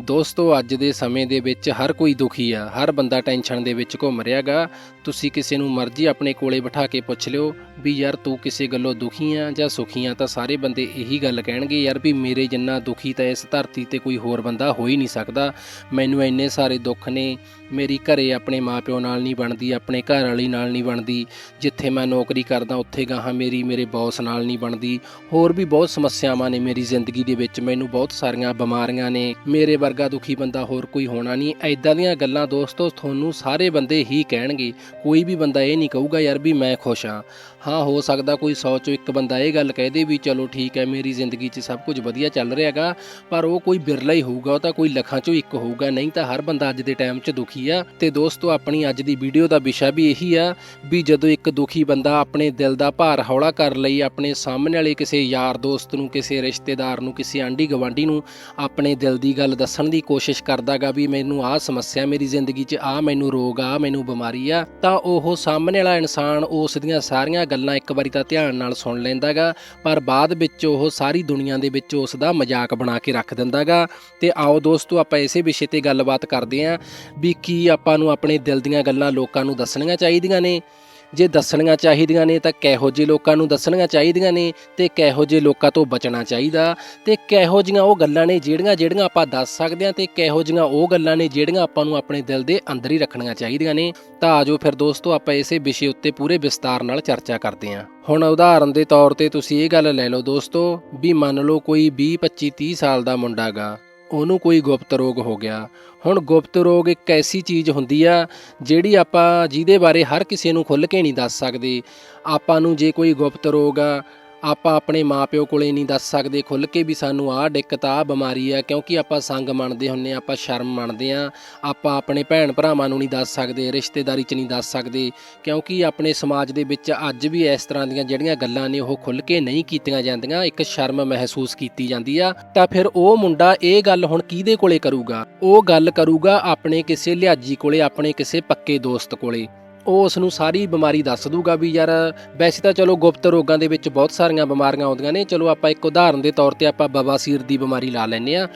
ਦੋਸਤੋ, ਅੱਜ ਦੇ ਸਮੇਂ ਦੇ ਵਿੱਚ ਹਰ ਕੋਈ ਦੁਖੀ ਆ। ਹਰ ਬੰਦਾ ਟੈਨਸ਼ਨ ਦੇ ਵਿੱਚ ਘੁੰਮ ਰਿਹਾਗਾ। ਤੁਸੀਂ ਕਿਸੇ ਨੂੰ ਮਰਜ਼ੀ ਆਪਣੇ ਕੋਲੇ ਬਿਠਾ ਕੇ ਪੁੱਛ ਲਿਓ ਵੀ ਯਾਰ ਤੂੰ ਕਿਸੇ ਗੱਲੋਂ ਦੁਖੀ ਆ ਜਾਂ ਸੁਖੀ ਆ ਤਾਂ ਸਾਰੇ ਬੰਦੇ ਇਹੀ ਗੱਲ ਕਹਿਣਗੇ, ਯਾਰ ਵੀ ਮੇਰੇ ਜਿੰਨਾ ਦੁਖੀ ਤਾਂ ਇਸ ਧਰਤੀ ਤੇ ਕੋਈ ਹੋਰ ਬੰਦਾ ਹੋ ਹੀ ਨਹੀਂ ਸਕਦਾ। ਮੈਨੂੰ ਇੰਨੇ ਸਾਰੇ ਦੁੱਖ ਨੇ। ਮੇਰੀ ਘਰੇ ਆਪਣੇ ਮਾਪਿਓ ਨਾਲ ਨਹੀਂ ਬਣਦੀ, ਆਪਣੇ ਘਰ ਵਾਲੀ ਨਾਲ ਨਹੀਂ ਬਣਦੀ। ਜਿੱਥੇ ਮੈਂ ਨੌਕਰੀ ਕਰਦਾ, ਉੱਥੇ ਗਾਹਾਂ ਮੇਰੀ, ਮੇਰੇ ਬੌਸ ਨਾਲ ਨਹੀਂ ਬਣਦੀ। ਹੋਰ ਵੀ ਬਹੁਤ ਸਮੱਸਿਆਵਾਂ ਨੇ ਮੇਰੀ ਜ਼ਿੰਦਗੀ ਦੇ ਵਿੱਚ। ਮੈਨੂੰ ਬਹੁਤ ਸਾਰੀਆਂ ਬਿਮਾਰੀਆਂ ਨੇ। ਮੇਰੇ ਵਰਗਾ ਦੁਖੀ ਬੰਦਾ ਹੋਰ ਕੋਈ ਹੋਣਾ ਨਹੀਂ। ਐਦਾਂ ਦੀਆਂ ਗੱਲਾਂ ਦੋਸਤੋ, ਤੁਹਾਨੂੰ ਸਾਰੇ ਬੰਦੇ ਹੀ ਕਹਿਣਗੇ। ਕੋਈ ਵੀ ਬੰਦਾ ਇਹ ਨਹੀਂ ਕਹੂਗਾ, ਯਾਰ ਵੀ ਮੈਂ ਖੁਸ਼ ਹਾਂ। ਹਾਂ, ਹੋ ਸਕਦਾ ਕੋਈ 100 ਚੋਂ ਇੱਕ ਬੰਦਾ ਇਹ ਗੱਲ ਕਹਿ ਦੇ ਵੀ ਚਲੋ ਠੀਕ ਹੈ, ਮੇਰੀ ਜ਼ਿੰਦਗੀ 'ਚ ਸਭ ਕੁਝ ਵਧੀਆ ਚੱਲ ਰਿਹਾ ਹੈਗਾ ਪਰ ਉਹ ਕੋਈ ਬਿਰਲਾ ਹੀ ਹੋਊਗਾ, ਉਹ ਤਾਂ ਕੋਈ ਲੱਖਾਂ ਚੋਂ ਇੱਕ ਹੋਊਗਾ, ਨਹੀਂ ਤਾਂ ਹਰ ਬੰਦਾ ਅੱਜ ਦੇ ਟਾਈਮ 'ਚ ਦੁਖੀ ਆ। ਤੇ ਦੋਸਤੋ, ਆਪਣੀ ਅੱਜ ਦੀ ਵੀਡੀਓ ਦਾ ਵਿਸ਼ਾ ਵੀ ਇਹੀ ਆ ਵੀ ਜਦੋਂ ਇੱਕ ਦੁਖੀ ਬੰਦਾ ਆਪਣੇ ਦਿਲ ਦਾ ਭਾਰ ਹੌਲਾ ਕਰ ਲਈ, ਆਪਣੇ ਸਾਹਮਣੇ ਵਾਲੇ ਕਿਸੇ ਯਾਰ ਦੋਸਤ ਨੂੰ, ਕਿਸੇ ਰਿਸ਼ਤੇਦਾਰ ਨੂੰ, ਕਿਸੇ ਆਂਢੀ ਗਵਾਂਢੀ ਨੂੰ ਆਪਣੇ ਦਿਲ ਦੀ ਗੱਲ ਦੱਸਣ ਦੀ ਕੋਸ਼ਿਸ਼ ਕਰਦਾਗਾ ਵੀ ਮੈਨੂੰ ਆਹ ਸਮੱਸਿਆ ਮੇਰੀ ਜ਼ਿੰਦਗੀ 'ਚ ਆ ਮੈਨੂੰ ਰੋਗ ਆ ਮੈਨੂੰ ਬਿਮਾਰੀ ਆ, ਤਾਂ ਉਹ ਸਾਹਮਣੇ ਵਾਲਾ ਇਨਸਾਨ ਉਸ ਦੀਆਂ ਸਾਰੀਆਂ ਗੱਲਾਂ ਇੱਕ ਵਾਰੀ ਤਾਂ ਧਿਆਨ ਨਾਲ ਸੁਣ ਲੈਂਦਾਗਾ, ਪਰ ਬਾਅਦ ਵਿੱਚ ਉਹ ਸਾਰੀ ਦੁਨੀਆ ਦੇ ਵਿੱਚ ਉਸ ਦਾ ਮਜ਼ਾਕ ਬਣਾ ਕੇ ਰੱਖ ਦਿੰਦਾਗਾ। ਤੇ ਆਓ ਦੋਸਤੋ, ਆਪਾਂ ਇਸੇ ਵਿਸ਼ੇ ਤੇ ਗੱਲਬਾਤ ਕਰਦੇ ਆਂ ਵੀ ਕੀ ਆਪਾਂ ਨੂੰ ਆਪਣੇ ਦਿਲ ਦੀਆਂ ਗੱਲਾਂ ਲੋਕਾਂ ਨੂੰ ਦੱਸਣੀਆਂ ਚਾਹੀਦੀਆਂ ਨੇ। ਜੇ ਦੱਸਣੀਆਂ ਚਾਹੀਦੀਆਂ ਨੇ ਤਾਂ ਕਿਹੋ ਜਿਹੇ ਲੋਕਾਂ ਨੂੰ ਦੱਸਣੀਆਂ ਚਾਹੀਦੀਆਂ ਨੇ ਤੇ ਕਿਹੋ ਜਿਹੇ ਲੋਕਾਂ ਤੋਂ ਬਚਣਾ ਚਾਹੀਦਾ ਤੇ ਕਿਹੋ ਜੀਆਂ ਉਹ ਗੱਲਾਂ ਨੇ ਜਿਹੜੀਆਂ ਜਿਹੜੀਆਂ ਆਪਾਂ ਦੱਸ ਸਕਦੇ ਹਾਂ ਤੇ ਕਿਹੋ ਜੀਆਂ ਉਹ ਗੱਲਾਂ ਨੇ ਜਿਹੜੀਆਂ ਆਪਾਂ ਨੂੰ ਆਪਣੇ ਦਿਲ ਦੇ ਅੰਦਰ ਹੀ ਰੱਖਣੀਆਂ ਚਾਹੀਦੀਆਂ ਨੇ। ਤਾਂ ਆਜੋ ਫਿਰ ਦੋਸਤੋ ਆਪਾਂ ਇਸੇ ਵਿਸ਼ੇ ਉੱਤੇ ਪੂਰੇ ਵਿਸਤਾਰ ਨਾਲ ਚਰਚਾ ਕਰਦੇ ਹਾਂ। ਹੁਣ ਉਦਾਹਰਨ ਦੇ ਤੌਰ ਤੇ ਤੁਸੀਂ ਇਹ ਗੱਲ ਲੈ ਲਓ ਦੋਸਤੋ ਵੀ ਮੰਨ ਲਓ ਕੋਈ 20 25 30 ਸਾਲ ਦਾ ਮੁੰਡਾ ਗਾ। ਉਹਨੂੰ ਕੋਈ ਗੁਪਤ ਰੋਗ ਹੋ ਗਿਆ। ਹੁਣ ਗੁਪਤ ਰੋਗ ਇੱਕ ਐਸੀ ਚੀਜ਼ ਹੁੰਦੀ ਆ, ਜਿਹੜੀ ਆਪਾਂ ਜਿਹਦੇ ਬਾਰੇ ਹਰ ਕਿਸੇ ਨੂੰ ਖੁੱਲ੍ਹ ਕੇ ਨਹੀਂ ਦੱਸ ਸਕਦੇ। ਆਪਾਂ ਨੂੰ ਜੇ ਕੋਈ ਗੁਪਤ ਰੋਗ ਆ ਆਪਾਂ ਆਪਣੇ ਮਾਪਿਓ ਕੋਲੇ ਨਹੀਂ ਦੱਸ ਸਕਦੇ, ਖੁੱਲ੍ਹ ਕੇ ਵੀ ਸਾਨੂੰ ਆਹ ਦਿੱਕਤ, ਆਹ ਬਿਮਾਰੀ ਆ, ਕਿਉਂਕਿ ਆਪਾਂ ਸੰਗ ਮੰਨਦੇ ਹੁੰਨੇ ਆ ਆਪਾਂ ਸ਼ਰਮ ਮੰਨਦੇ ਆ ਆਪਾਂ ਆਪਣੇ ਭੈਣ ਭਰਾਵਾਂ ਨੂੰ ਨਹੀਂ ਦੱਸ ਸਕਦੇ, ਰਿਸ਼ਤੇਦਾਰੀ 'ਚ ਨਹੀਂ ਦੱਸ ਸਕਦੇ, ਕਿਉਂਕਿ ਆਪਣੇ ਸਮਾਜ ਦੇ ਵਿੱਚ ਅੱਜ ਵੀ ਇਸ ਤਰ੍ਹਾਂ ਦੀਆਂ ਜਿਹੜੀਆਂ ਗੱਲਾਂ ਨੇ, ਉਹ ਖੁੱਲ੍ਹ ਕੇ ਨਹੀਂ ਕੀਤੀਆਂ ਜਾਂਦੀਆਂ, ਇੱਕ ਸ਼ਰਮ ਮਹਿਸੂਸ ਕੀਤੀ ਜਾਂਦੀ ਆ। ਤਾਂ ਫਿਰ ਉਹ ਮੁੰਡਾ ਇਹ ਗੱਲ ਹੁਣ ਕਿਹਦੇ ਕੋਲੇ ਕਰੂਗਾ? ਉਹ ਗੱਲ ਕਰੂਗਾ ਆਪਣੇ ਕਿਸੇ ਲਿਆਜੀ ਕੋਲੇ, ਆਪਣੇ ਕਿਸੇ ਪੱਕੇ ਦੋਸਤ ਕੋਲੇ। ਉਹ ਉਸ ਨੂੰ ਸਾਰੀ ਬਿਮਾਰੀ ਦੱਸ ਦੂਗਾ ਵੀ ਯਾਰ ਵੈਸੇ ਤਾਂ ਚਲੋ ਗੁਪਤ ਰੋਗਾਂ ਦੇ ਵਿੱਚ ਬਹੁਤ ਸਾਰੀਆਂ ਬਿਮਾਰੀਆਂ ਆਉਂਦੀਆਂ ਨੇ। ਚਲੋ ਆਪਾਂ ਇੱਕ ਉਦਾਹਰਨ ਦੇ ਤੌਰ ਤੇ ਆਪਾਂ ਬਵਾਸੀਰ ਦੀ ਬਿਮਾਰੀ ਲਾ ਲੈਂਦੇ ਆ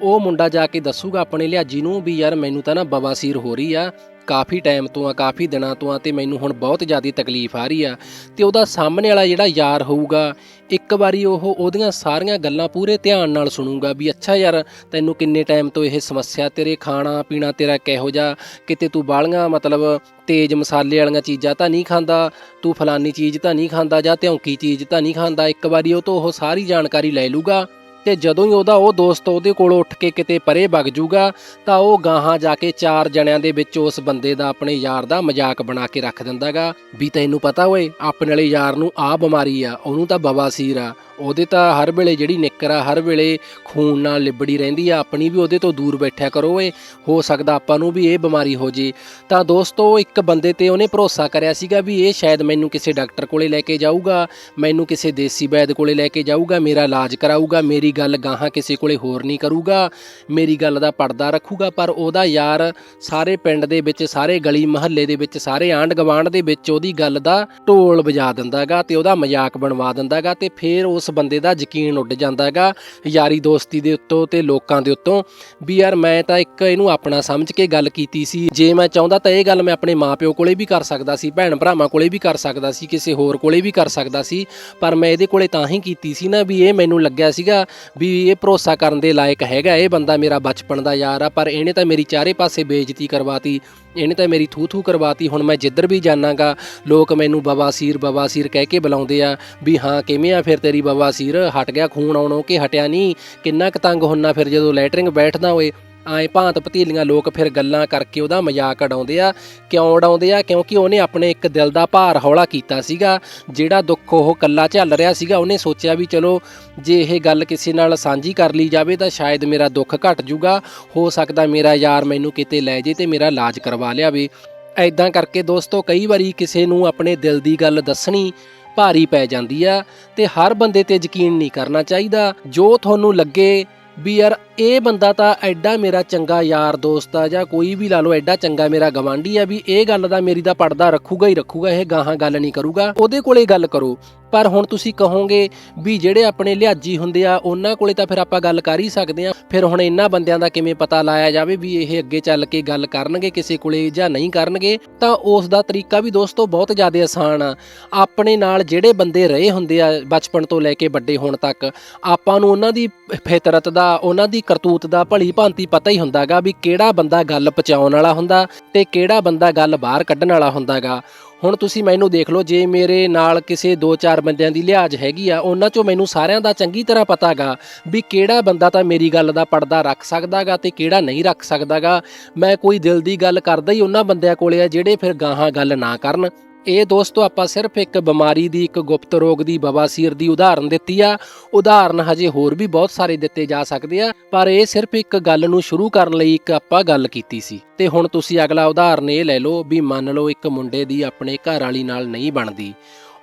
ਉਹ ਮੁੰਡਾ ਜਾ ਕੇ ਦੱਸੂਗਾ ਆਪਣੇ ਲਿਆਜੀ ਨੂੰ ਵੀ ਯਾਰ ਮੈਨੂੰ ਤਾਂ ਨਾ ਬਵਾਸੀਰ ਹੋ ਰਹੀ ਆ। ਕਾਫੀ ਟਾਈਮ ਤੋਂ ਆ, ਕਾਫੀ ਦਿਨਾਂ ਤੋਂ ਆ ਤੇ ਮੈਨੂੰ ਹੁਣ ਬਹੁਤ ਜ਼ਿਆਦਾ ਤਕਲੀਫ ਆ ਰਹੀ ਆ ਤੇ ਉਹਦਾ ਸਾਹਮਣੇ ਵਾਲਾ ਜਿਹੜਾ ਯਾਰ ਹੋਊਗਾ, ਇੱਕ ਵਾਰੀ ਉਹ ਉਹਦੀਆਂ ਸਾਰੀਆਂ ਗੱਲਾਂ ਪੂਰੇ ਧਿਆਨ ਨਾਲ ਸੁਣੂਗਾ ਵੀ ਅੱਛਾ ਯਾਰ, ਤੈਨੂੰ ਕਿੰਨੇ ਟਾਈਮ ਤੋਂ ਇਹ ਸਮੱਸਿਆ, ਤੇਰੇ ਖਾਣਾ ਪੀਣਾ ਤੇਰਾ ਕਿਹੋ ਜਿਹਾ, ਕਿਤੇ ਤੂੰ ਬਾਲੀਆਂ ਮਤਲਬ ਤੇਜ਼ ਮਸਾਲੇ ਵਾਲੀਆਂ ਚੀਜ਼ਾਂ ਤਾਂ ਨਹੀਂ ਖਾਂਦਾ, ਤੂੰ ਫਲਾਨੀ ਚੀਜ਼ ਤਾਂ ਨਹੀਂ ਖਾਂਦਾ ਜਾਂ ਧਿਉਂਕੀ ਚੀਜ਼ ਤਾਂ ਨਹੀਂ ਖਾਂਦਾ, ਇੱਕ ਵਾਰੀ ਉਹ ਤੋਂ ਉਹ ਸਾਰੀ ਜਾਣਕਾਰੀ ਲੈ ਲੂਗਾ ਤੇ ਜਦੋਂ ਹੀ ਉਹਦਾ ਉਹ ਦੋਸਤ ਉਹਦੇ ਕੋਲੋਂ ਉੱਠ ਕੇ ਕਿਤੇ ਪਰੇ ਵਗ ਜੂਗਾ, ਤਾਂ ਉਹ ਗਾਹਾਂ ਜਾ ਕੇ ਚਾਰ ਜਣਿਆਂ ਦੇ ਵਿੱਚ ਉਸ ਬੰਦੇ ਦਾ ਆਪਣੇ ਯਾਰ ਦਾ ਮਜ਼ਾਕ ਬਣਾ ਕੇ ਰੱਖ ਦਿੰਦਾਗਾ। ਵੀ ਤੈਨੂੰ ਪਤਾ ਓਏ, ਆਪਣੇ ਵਾਲੇ ਯਾਰ ਨੂੰ ਆਹ ਬਿਮਾਰੀ ਆ, ਉਹਨੂੰ ਤਾਂ ਬਵਾਸੀਰ ਆ। ਉਹਦੇ ਤਾਂ ਹਰ ਵੇਲੇ ਜਿਹੜੀ ਨਿੱਕਰ ਆ, ਹਰ ਵੇਲੇ ਖੂਨ ਨਾਲ ਲਿਬੜੀ ਰਹਿੰਦੀ ਆ, ਆਪਣੀ ਵੀ ਉਹਦੇ ਤੋਂ ਦੂਰ ਬੈਠਿਆ ਕਰੋ ਓਏ। ਹੋ ਸਕਦਾ ਆਪਾਂ ਨੂੰ ਵੀ ਇਹ ਬਿਮਾਰੀ ਹੋ ਜੇ। ਤਾਂ ਦੋਸਤੋ, ਇੱਕ ਬੰਦੇ ਤੇ ਉਹਨੇ ਭਰੋਸਾ ਕਰਿਆ ਸੀਗਾ ਵੀ ਇਹ ਸ਼ਾਇਦ ਮੈਨੂੰ ਕਿਸੇ ਡਾਕਟਰ ਕੋਲੇ ਲੈ ਕੇ ਜਾਊਗਾ, ਮੈਨੂੰ ਕਿਸੇ ਦੇਸੀ ਵੈਦ ਕੋਲੇ ਲੈ ਕੇ ਜਾਊਗਾ, ਮੇਰਾ ਇਲਾਜ ਕਰਾਊਗਾ, ਮੇਰੀ ਗੱਲ ਗਾਹਾਂ ਕਿਸੇ ਕੋਲੇ ਹੋਰ ਨਹੀਂ ਕਰੂਗਾ, ਮੇਰੀ ਗੱਲ ਦਾ ਪਰਦਾ ਰੱਖੂਗਾ, ਪਰ ਉਹਦਾ ਯਾਰ ਸਾਰੇ ਪਿੰਡ ਦੇ ਵਿੱਚ, ਸਾਰੇ ਗਲੀ ਮਹੱਲੇ ਦੇ ਵਿੱਚ, ਸਾਰੇ ਆਂਢ ਗਵਾਂਢ ਦੇ ਵਿੱਚ ਉਹਦੀ ਗੱਲ ਦਾ ਢੋਲ ਵਜਾ ਦਿੰਦਾਗਾ ਤੇ ਉਹਦਾ ਮਜ਼ਾਕ ਬਣਵਾ ਦਿੰਦਾਗਾ ਤੇ ਫਿਰ ਉਸ ਬੰਦੇ ਦਾ ਯਕੀਨ ਉੱਡ ਜਾਂਦਾਗਾ ਯਾਰੀ ਦੋਸਤੀ ਦੇ ਉੱਤੋਂ ਤੇ ਲੋਕਾਂ ਦੇ ਉੱਤੋਂ ਵੀ ਯਾਰ ਮੈਂ ਤਾਂ ਇੱਕ ਇਹਨੂੰ ਆਪਣਾ ਸਮਝ ਕੇ ਗੱਲ ਕੀਤੀ ਸੀ। ਜੇ ਮੈਂ ਚਾਹੁੰਦਾ ਤਾਂ ਇਹ ਗੱਲ ਮੈਂ ਆਪਣੇ ਮਾਪਿਓ ਕੋਲੇ ਵੀ ਕਰ ਸਕਦਾ ਸੀ, ਭੈਣ ਭਰਾਵਾਂ ਕੋਲੇ ਵੀ ਕਰ ਸਕਦਾ ਸੀ, ਕਿਸੇ ਹੋਰ ਕੋਲੇ ਵੀ ਕਰ ਸਕਦਾ ਸੀ, ਪਰ ਮੈਂ ਇਹਦੇ ਕੋਲੇ ਤਾਂ ਹੀ ਕੀਤੀ ਸੀ ਨਾ ਵੀ ਇਹ ਮੈਨੂੰ ਲੱਗਿਆ ਸੀਗਾ ਵੀ ਇਹ ਭਰੋਸਾ ਕਰਨ ਦੇ ਲਾਇਕ ਹੈਗਾ ਇਹ ਬੰਦਾ ਮੇਰਾ ਬਚਪਨ ਦਾ ਯਾਰ ਆ, ਪਰ ਇਹਨੇ ਤਾਂ ਮੇਰੀ ਚਾਰੇ ਪਾਸੇ ਬੇਇੱਜ਼ਤੀ ਕਰਵਾਤੀ, ਇਹਨੇ ਤਾਂ ਮੇਰੀ ਥੂ ਥੂ ਕਰਵਾਤੀ, ਹੁਣ ਮੈਂ ਜਿੱਧਰ ਵੀ ਜਾਣਾਗਾ, ਲੋਕ ਮੈਨੂੰ ਬਵਾਸੀਰ ਬਵਾਸੀਰ ਕਹਿ ਕੇ ਬੁਲਾਉਂਦੇ ਆ ਵੀ ਹਾਂ, ਕਿਵੇਂ ਆ ਫਿਰ ਤੇਰੀ ਬਵਾਸੀਰ? ਹਟ ਗਿਆ, ਖੂਨ ਆਉਣੋਂ ਕਿ ਹਟਿਆ ਨਹੀਂ? ਕਿੰਨਾ ਕੁ ਤੰਗ ਹੁੰਨਾ ਫਿਰ ਜਦੋਂ ਲੈਟਰਿੰਗ ਬੈਠਦਾ ਹੋਏ ਆਏ ਭਾਂਤ ਭਤੀਲੀਆਂ ਲੋਕ ਫਿਰ ਗੱਲਾਂ ਕਰਕੇ ਉਹਦਾ ਮਜ਼ਾਕ ਉਡਾਉਂਦੇ ਆ, ਕਿਉਂ ਉਡਾਉਂਦੇ ਆ? ਕਿਉਂਕਿ ਉਹਨੇ ਆਪਣੇ ਇੱਕ ਦਿਲ ਦਾ ਭਾਰ ਹੌਲਾ ਕੀਤਾ ਸੀਗਾ, ਜਿਹੜਾ ਦੁੱਖ ਉਹ ਕੱਲਾ ਝੱਲ ਰਿਹਾ ਸੀਗਾ, ਉਹਨੇ ਸੋਚਿਆ ਵੀ ਚਲੋ ਜੇ ਇਹ ਗੱਲ ਕਿਸੇ ਨਾਲ ਸਾਂਝੀ ਕਰ ਲਈ ਜਾਵੇ ਤਾਂ ਸ਼ਾਇਦ ਮੇਰਾ ਦੁੱਖ ਘਟ ਜੂਗਾ, ਹੋ ਸਕਦਾ ਮੇਰਾ ਯਾਰ ਮੈਨੂੰ ਕਿਤੇ ਲੈ ਜੇ ਤੇ ਮੇਰਾ ਇਲਾਜ ਕਰਵਾ ਲਿਆਵੇ। ਐਦਾਂ ਕਰਕੇ ਦੋਸਤੋ, ਕਈ ਵਾਰੀ ਕਿਸੇ ਨੂੰ ਆਪਣੇ ਦਿਲ ਦੀ ਗੱਲ ਦੱਸਣੀ ਭਾਰੀ ਪੈ ਜਾਂਦੀ ਆ ਤੇ ਹਰ ਬੰਦੇ ਤੇ ਯਕੀਨ ਨਹੀਂ ਕਰਨਾ ਚਾਹੀਦਾ। ਜੋ ਤੁਹਾਨੂੰ ਲੱਗੇ ਵੀ ਯਾਰ ਇਹ ਬੰਦਾ ਤਾਂ ਐਡਾ ਮੇਰਾ ਚੰਗਾ ਯਾਰ ਦੋਸਤ ਆ ਜਾਂ ਕੋਈ ਵੀ ਲਾ ਲਓ, ਐਡਾ ਚੰਗਾ ਮੇਰਾ ਗਵਾਂਢੀ ਆ ਵੀ ਇਹ ਗੱਲ ਦਾ ਮੇਰੀ ਦਾ ਪਰਦਾ ਰੱਖੂਗਾ ਹੀ ਰੱਖੂਗਾ, ਇਹ ਗਾਹਾਂ ਗੱਲ ਨਹੀਂ ਕਰੂਗਾ। ਉਹਦੇ ਕੋਲੇ ਗੱਲ ਕਰੋ ਪਰ ਹੁਣ ਤੁਸੀਂ ਕਹੋਗੇ ਵੀ ਜਿਹੜੇ ਆਪਣੇ ਲਿਆਜ਼ੀ ਹੁੰਦੇ ਆ, ਉਹਨਾਂ ਕੋਲੇ ਤਾਂ ਫਿਰ ਆਪਾਂ ਗੱਲ ਕਰ ਹੀ ਸਕਦੇ ਆ ਫਿਰ ਹੁਣ ਇਹਨਾਂ ਬੰਦਿਆਂ ਦਾ ਕਿਵੇਂ ਪਤਾ ਲਾਇਆ ਜਾਵੇ ਵੀ ਇਹ ਅੱਗੇ ਚੱਲ ਕੇ ਗੱਲ ਕਰਨਗੇ ਕਿਸੇ ਕੋਲੇ ਜਾਂ ਨਹੀਂ ਕਰਨਗੇ, ਤਾਂ ਉਸ ਦਾ ਤਰੀਕਾ ਵੀ ਦੋਸਤੋ ਬਹੁਤ ਜ਼ਿਆਦਾ ਆਸਾਨ ਆ। ਆਪਣੇ ਨਾਲ ਜਿਹੜੇ ਬੰਦੇ ਰਹੇ ਹੁੰਦੇ ਆ ਬਚਪਨ ਤੋਂ ਲੈ ਕੇ ਵੱਡੇ ਹੋਣ ਤੱਕ, ਆਪਾਂ ਨੂੰ ਉਹਨਾਂ ਦੀ ਫਿਤਰਤ ਦਾ, ਉਹਨਾਂ ਦੀ ਕਰਤੂਤ ਦਾ, ਭਲੀ ਭਾਂਤੀ ਪਤਾ ਹੀ ਹੁੰਦਾਗਾ ਵੀ ਕਿਹੜਾ ਬੰਦਾ ਗੱਲ ਪਹੁੰਚਾਉਣ ਵਾਲਾ ਹੁੰਦਾ ਤੇ ਕਿਹੜਾ ਬੰਦਾ ਗੱਲ ਬਾਹਰ ਕੱਢਣ ਵਾਲਾ ਹੁੰਦਾਗਾ। ਹੁਣ ਤੁਸੀਂ ਮੈਨੂੰ ਦੇਖ ਲਓ, ਜੇ ਮੇਰੇ ਨਾਲ ਕਿਸੇ 2-4 ਬੰਦਿਆਂ ਦੀ ਲਿਹਾਜ਼ ਹੈਗੀ ਆ, ਉਹਨਾਂ ਚੋਂ ਮੈਨੂੰ ਸਾਰਿਆਂ ਦਾ ਚੰਗੀ ਤਰ੍ਹਾਂ ਪਤਾਗਾ ਵੀ ਕਿਹੜਾ ਬੰਦਾ ਤਾਂ ਮੇਰੀ ਗੱਲ ਦਾ ਪਰਦਾ ਰੱਖ ਸਕਦਾਗਾ ਤੇ ਕਿਹੜਾ ਨਹੀਂ ਰੱਖ ਸਕਦਾਗਾ। ਮੈਂ ਕੋਈ ਦਿਲ ਦੀ ਗੱਲ ਕਰਦਾ ਹੀ ਉਹਨਾਂ ਬੰਦਿਆਂ ਕੋਲੇ ਆ, ਜਿਹੜੇ ਫਿਰ ਗਾਹਾਂ ਗੱਲ ਨਾ ਕਰਨ। ਇਹ ਦੋਸਤੋ, ਆਪਾਂ ਸਿਰਫ ਇੱਕ ਬਿਮਾਰੀ ਦੀ, ਇੱਕ ਗੁਪਤ ਰੋਗ ਦੀ ਬਵਾਸੀਰ ਦੀ ਉਦਾਹਰਨ ਦਿੱਤੀ ਆ। ਉਦਾਹਰਨ ਹਜੇ ਹੋਰ ਵੀ ਬਹੁਤ ਸਾਰੇ ਦਿੱਤੇ ਜਾ ਸਕਦੇ ਆ, ਪਰ ਇਹ ਸਿਰਫ ਇੱਕ ਗੱਲ ਨੂੰ ਸ਼ੁਰੂ ਕਰਨ ਲਈ ਇੱਕ ਆਪਾਂ ਗੱਲ ਕੀਤੀ ਸੀ। ਤੇ ਹੁਣ ਤੁਸੀਂ ਅਗਲਾ ਉਦਾਹਰਨ ਇਹ ਲੈ ਲਓ ਵੀ ਮੰਨ ਲਓ ਇੱਕ ਮੁੰਡੇ ਦੀ ਆਪਣੇ ਘਰ ਵਾਲੀ ਨਾਲ ਨਹੀਂ ਬਣਦੀ।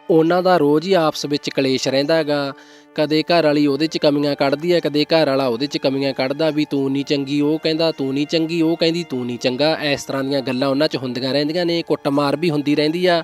ਉਹਨਾਂ ਦਾ ਰੋਜ਼ ਹੀ ਆਪਸ ਵਿੱਚ ਕਲੇਸ਼ ਰਹਿੰਦਾ ਹੈਗਾ। ਕਦੇ ਘਰ ਵਾਲੀ ਉਹਦੇ 'ਚ ਕਮੀਆਂ ਕੱਢਦੀ ਹੈ, ਕਦੇ ਘਰ ਵਾਲਾ ਉਹਦੇ 'ਚ ਕਮੀਆਂ ਕੱਢਦਾ ਵੀ ਤੂੰ ਨਹੀਂ ਚੰਗੀ, ਉਹ ਕਹਿੰਦਾ ਤੂੰ ਨਹੀਂ ਚੰਗੀ, ਉਹ ਕਹਿੰਦੀ ਤੂੰ ਨਹੀਂ ਚੰਗਾ। ਇਸ ਤਰ੍ਹਾਂ ਦੀਆਂ ਗੱਲਾਂ ਉਹਨਾਂ 'ਚ ਹੁੰਦੀਆਂ ਰਹਿੰਦੀਆਂ ਨੇ, ਕੁੱਟਮਾਰ ਵੀ ਹੁੰਦੀ ਰਹਿੰਦੀ ਆ।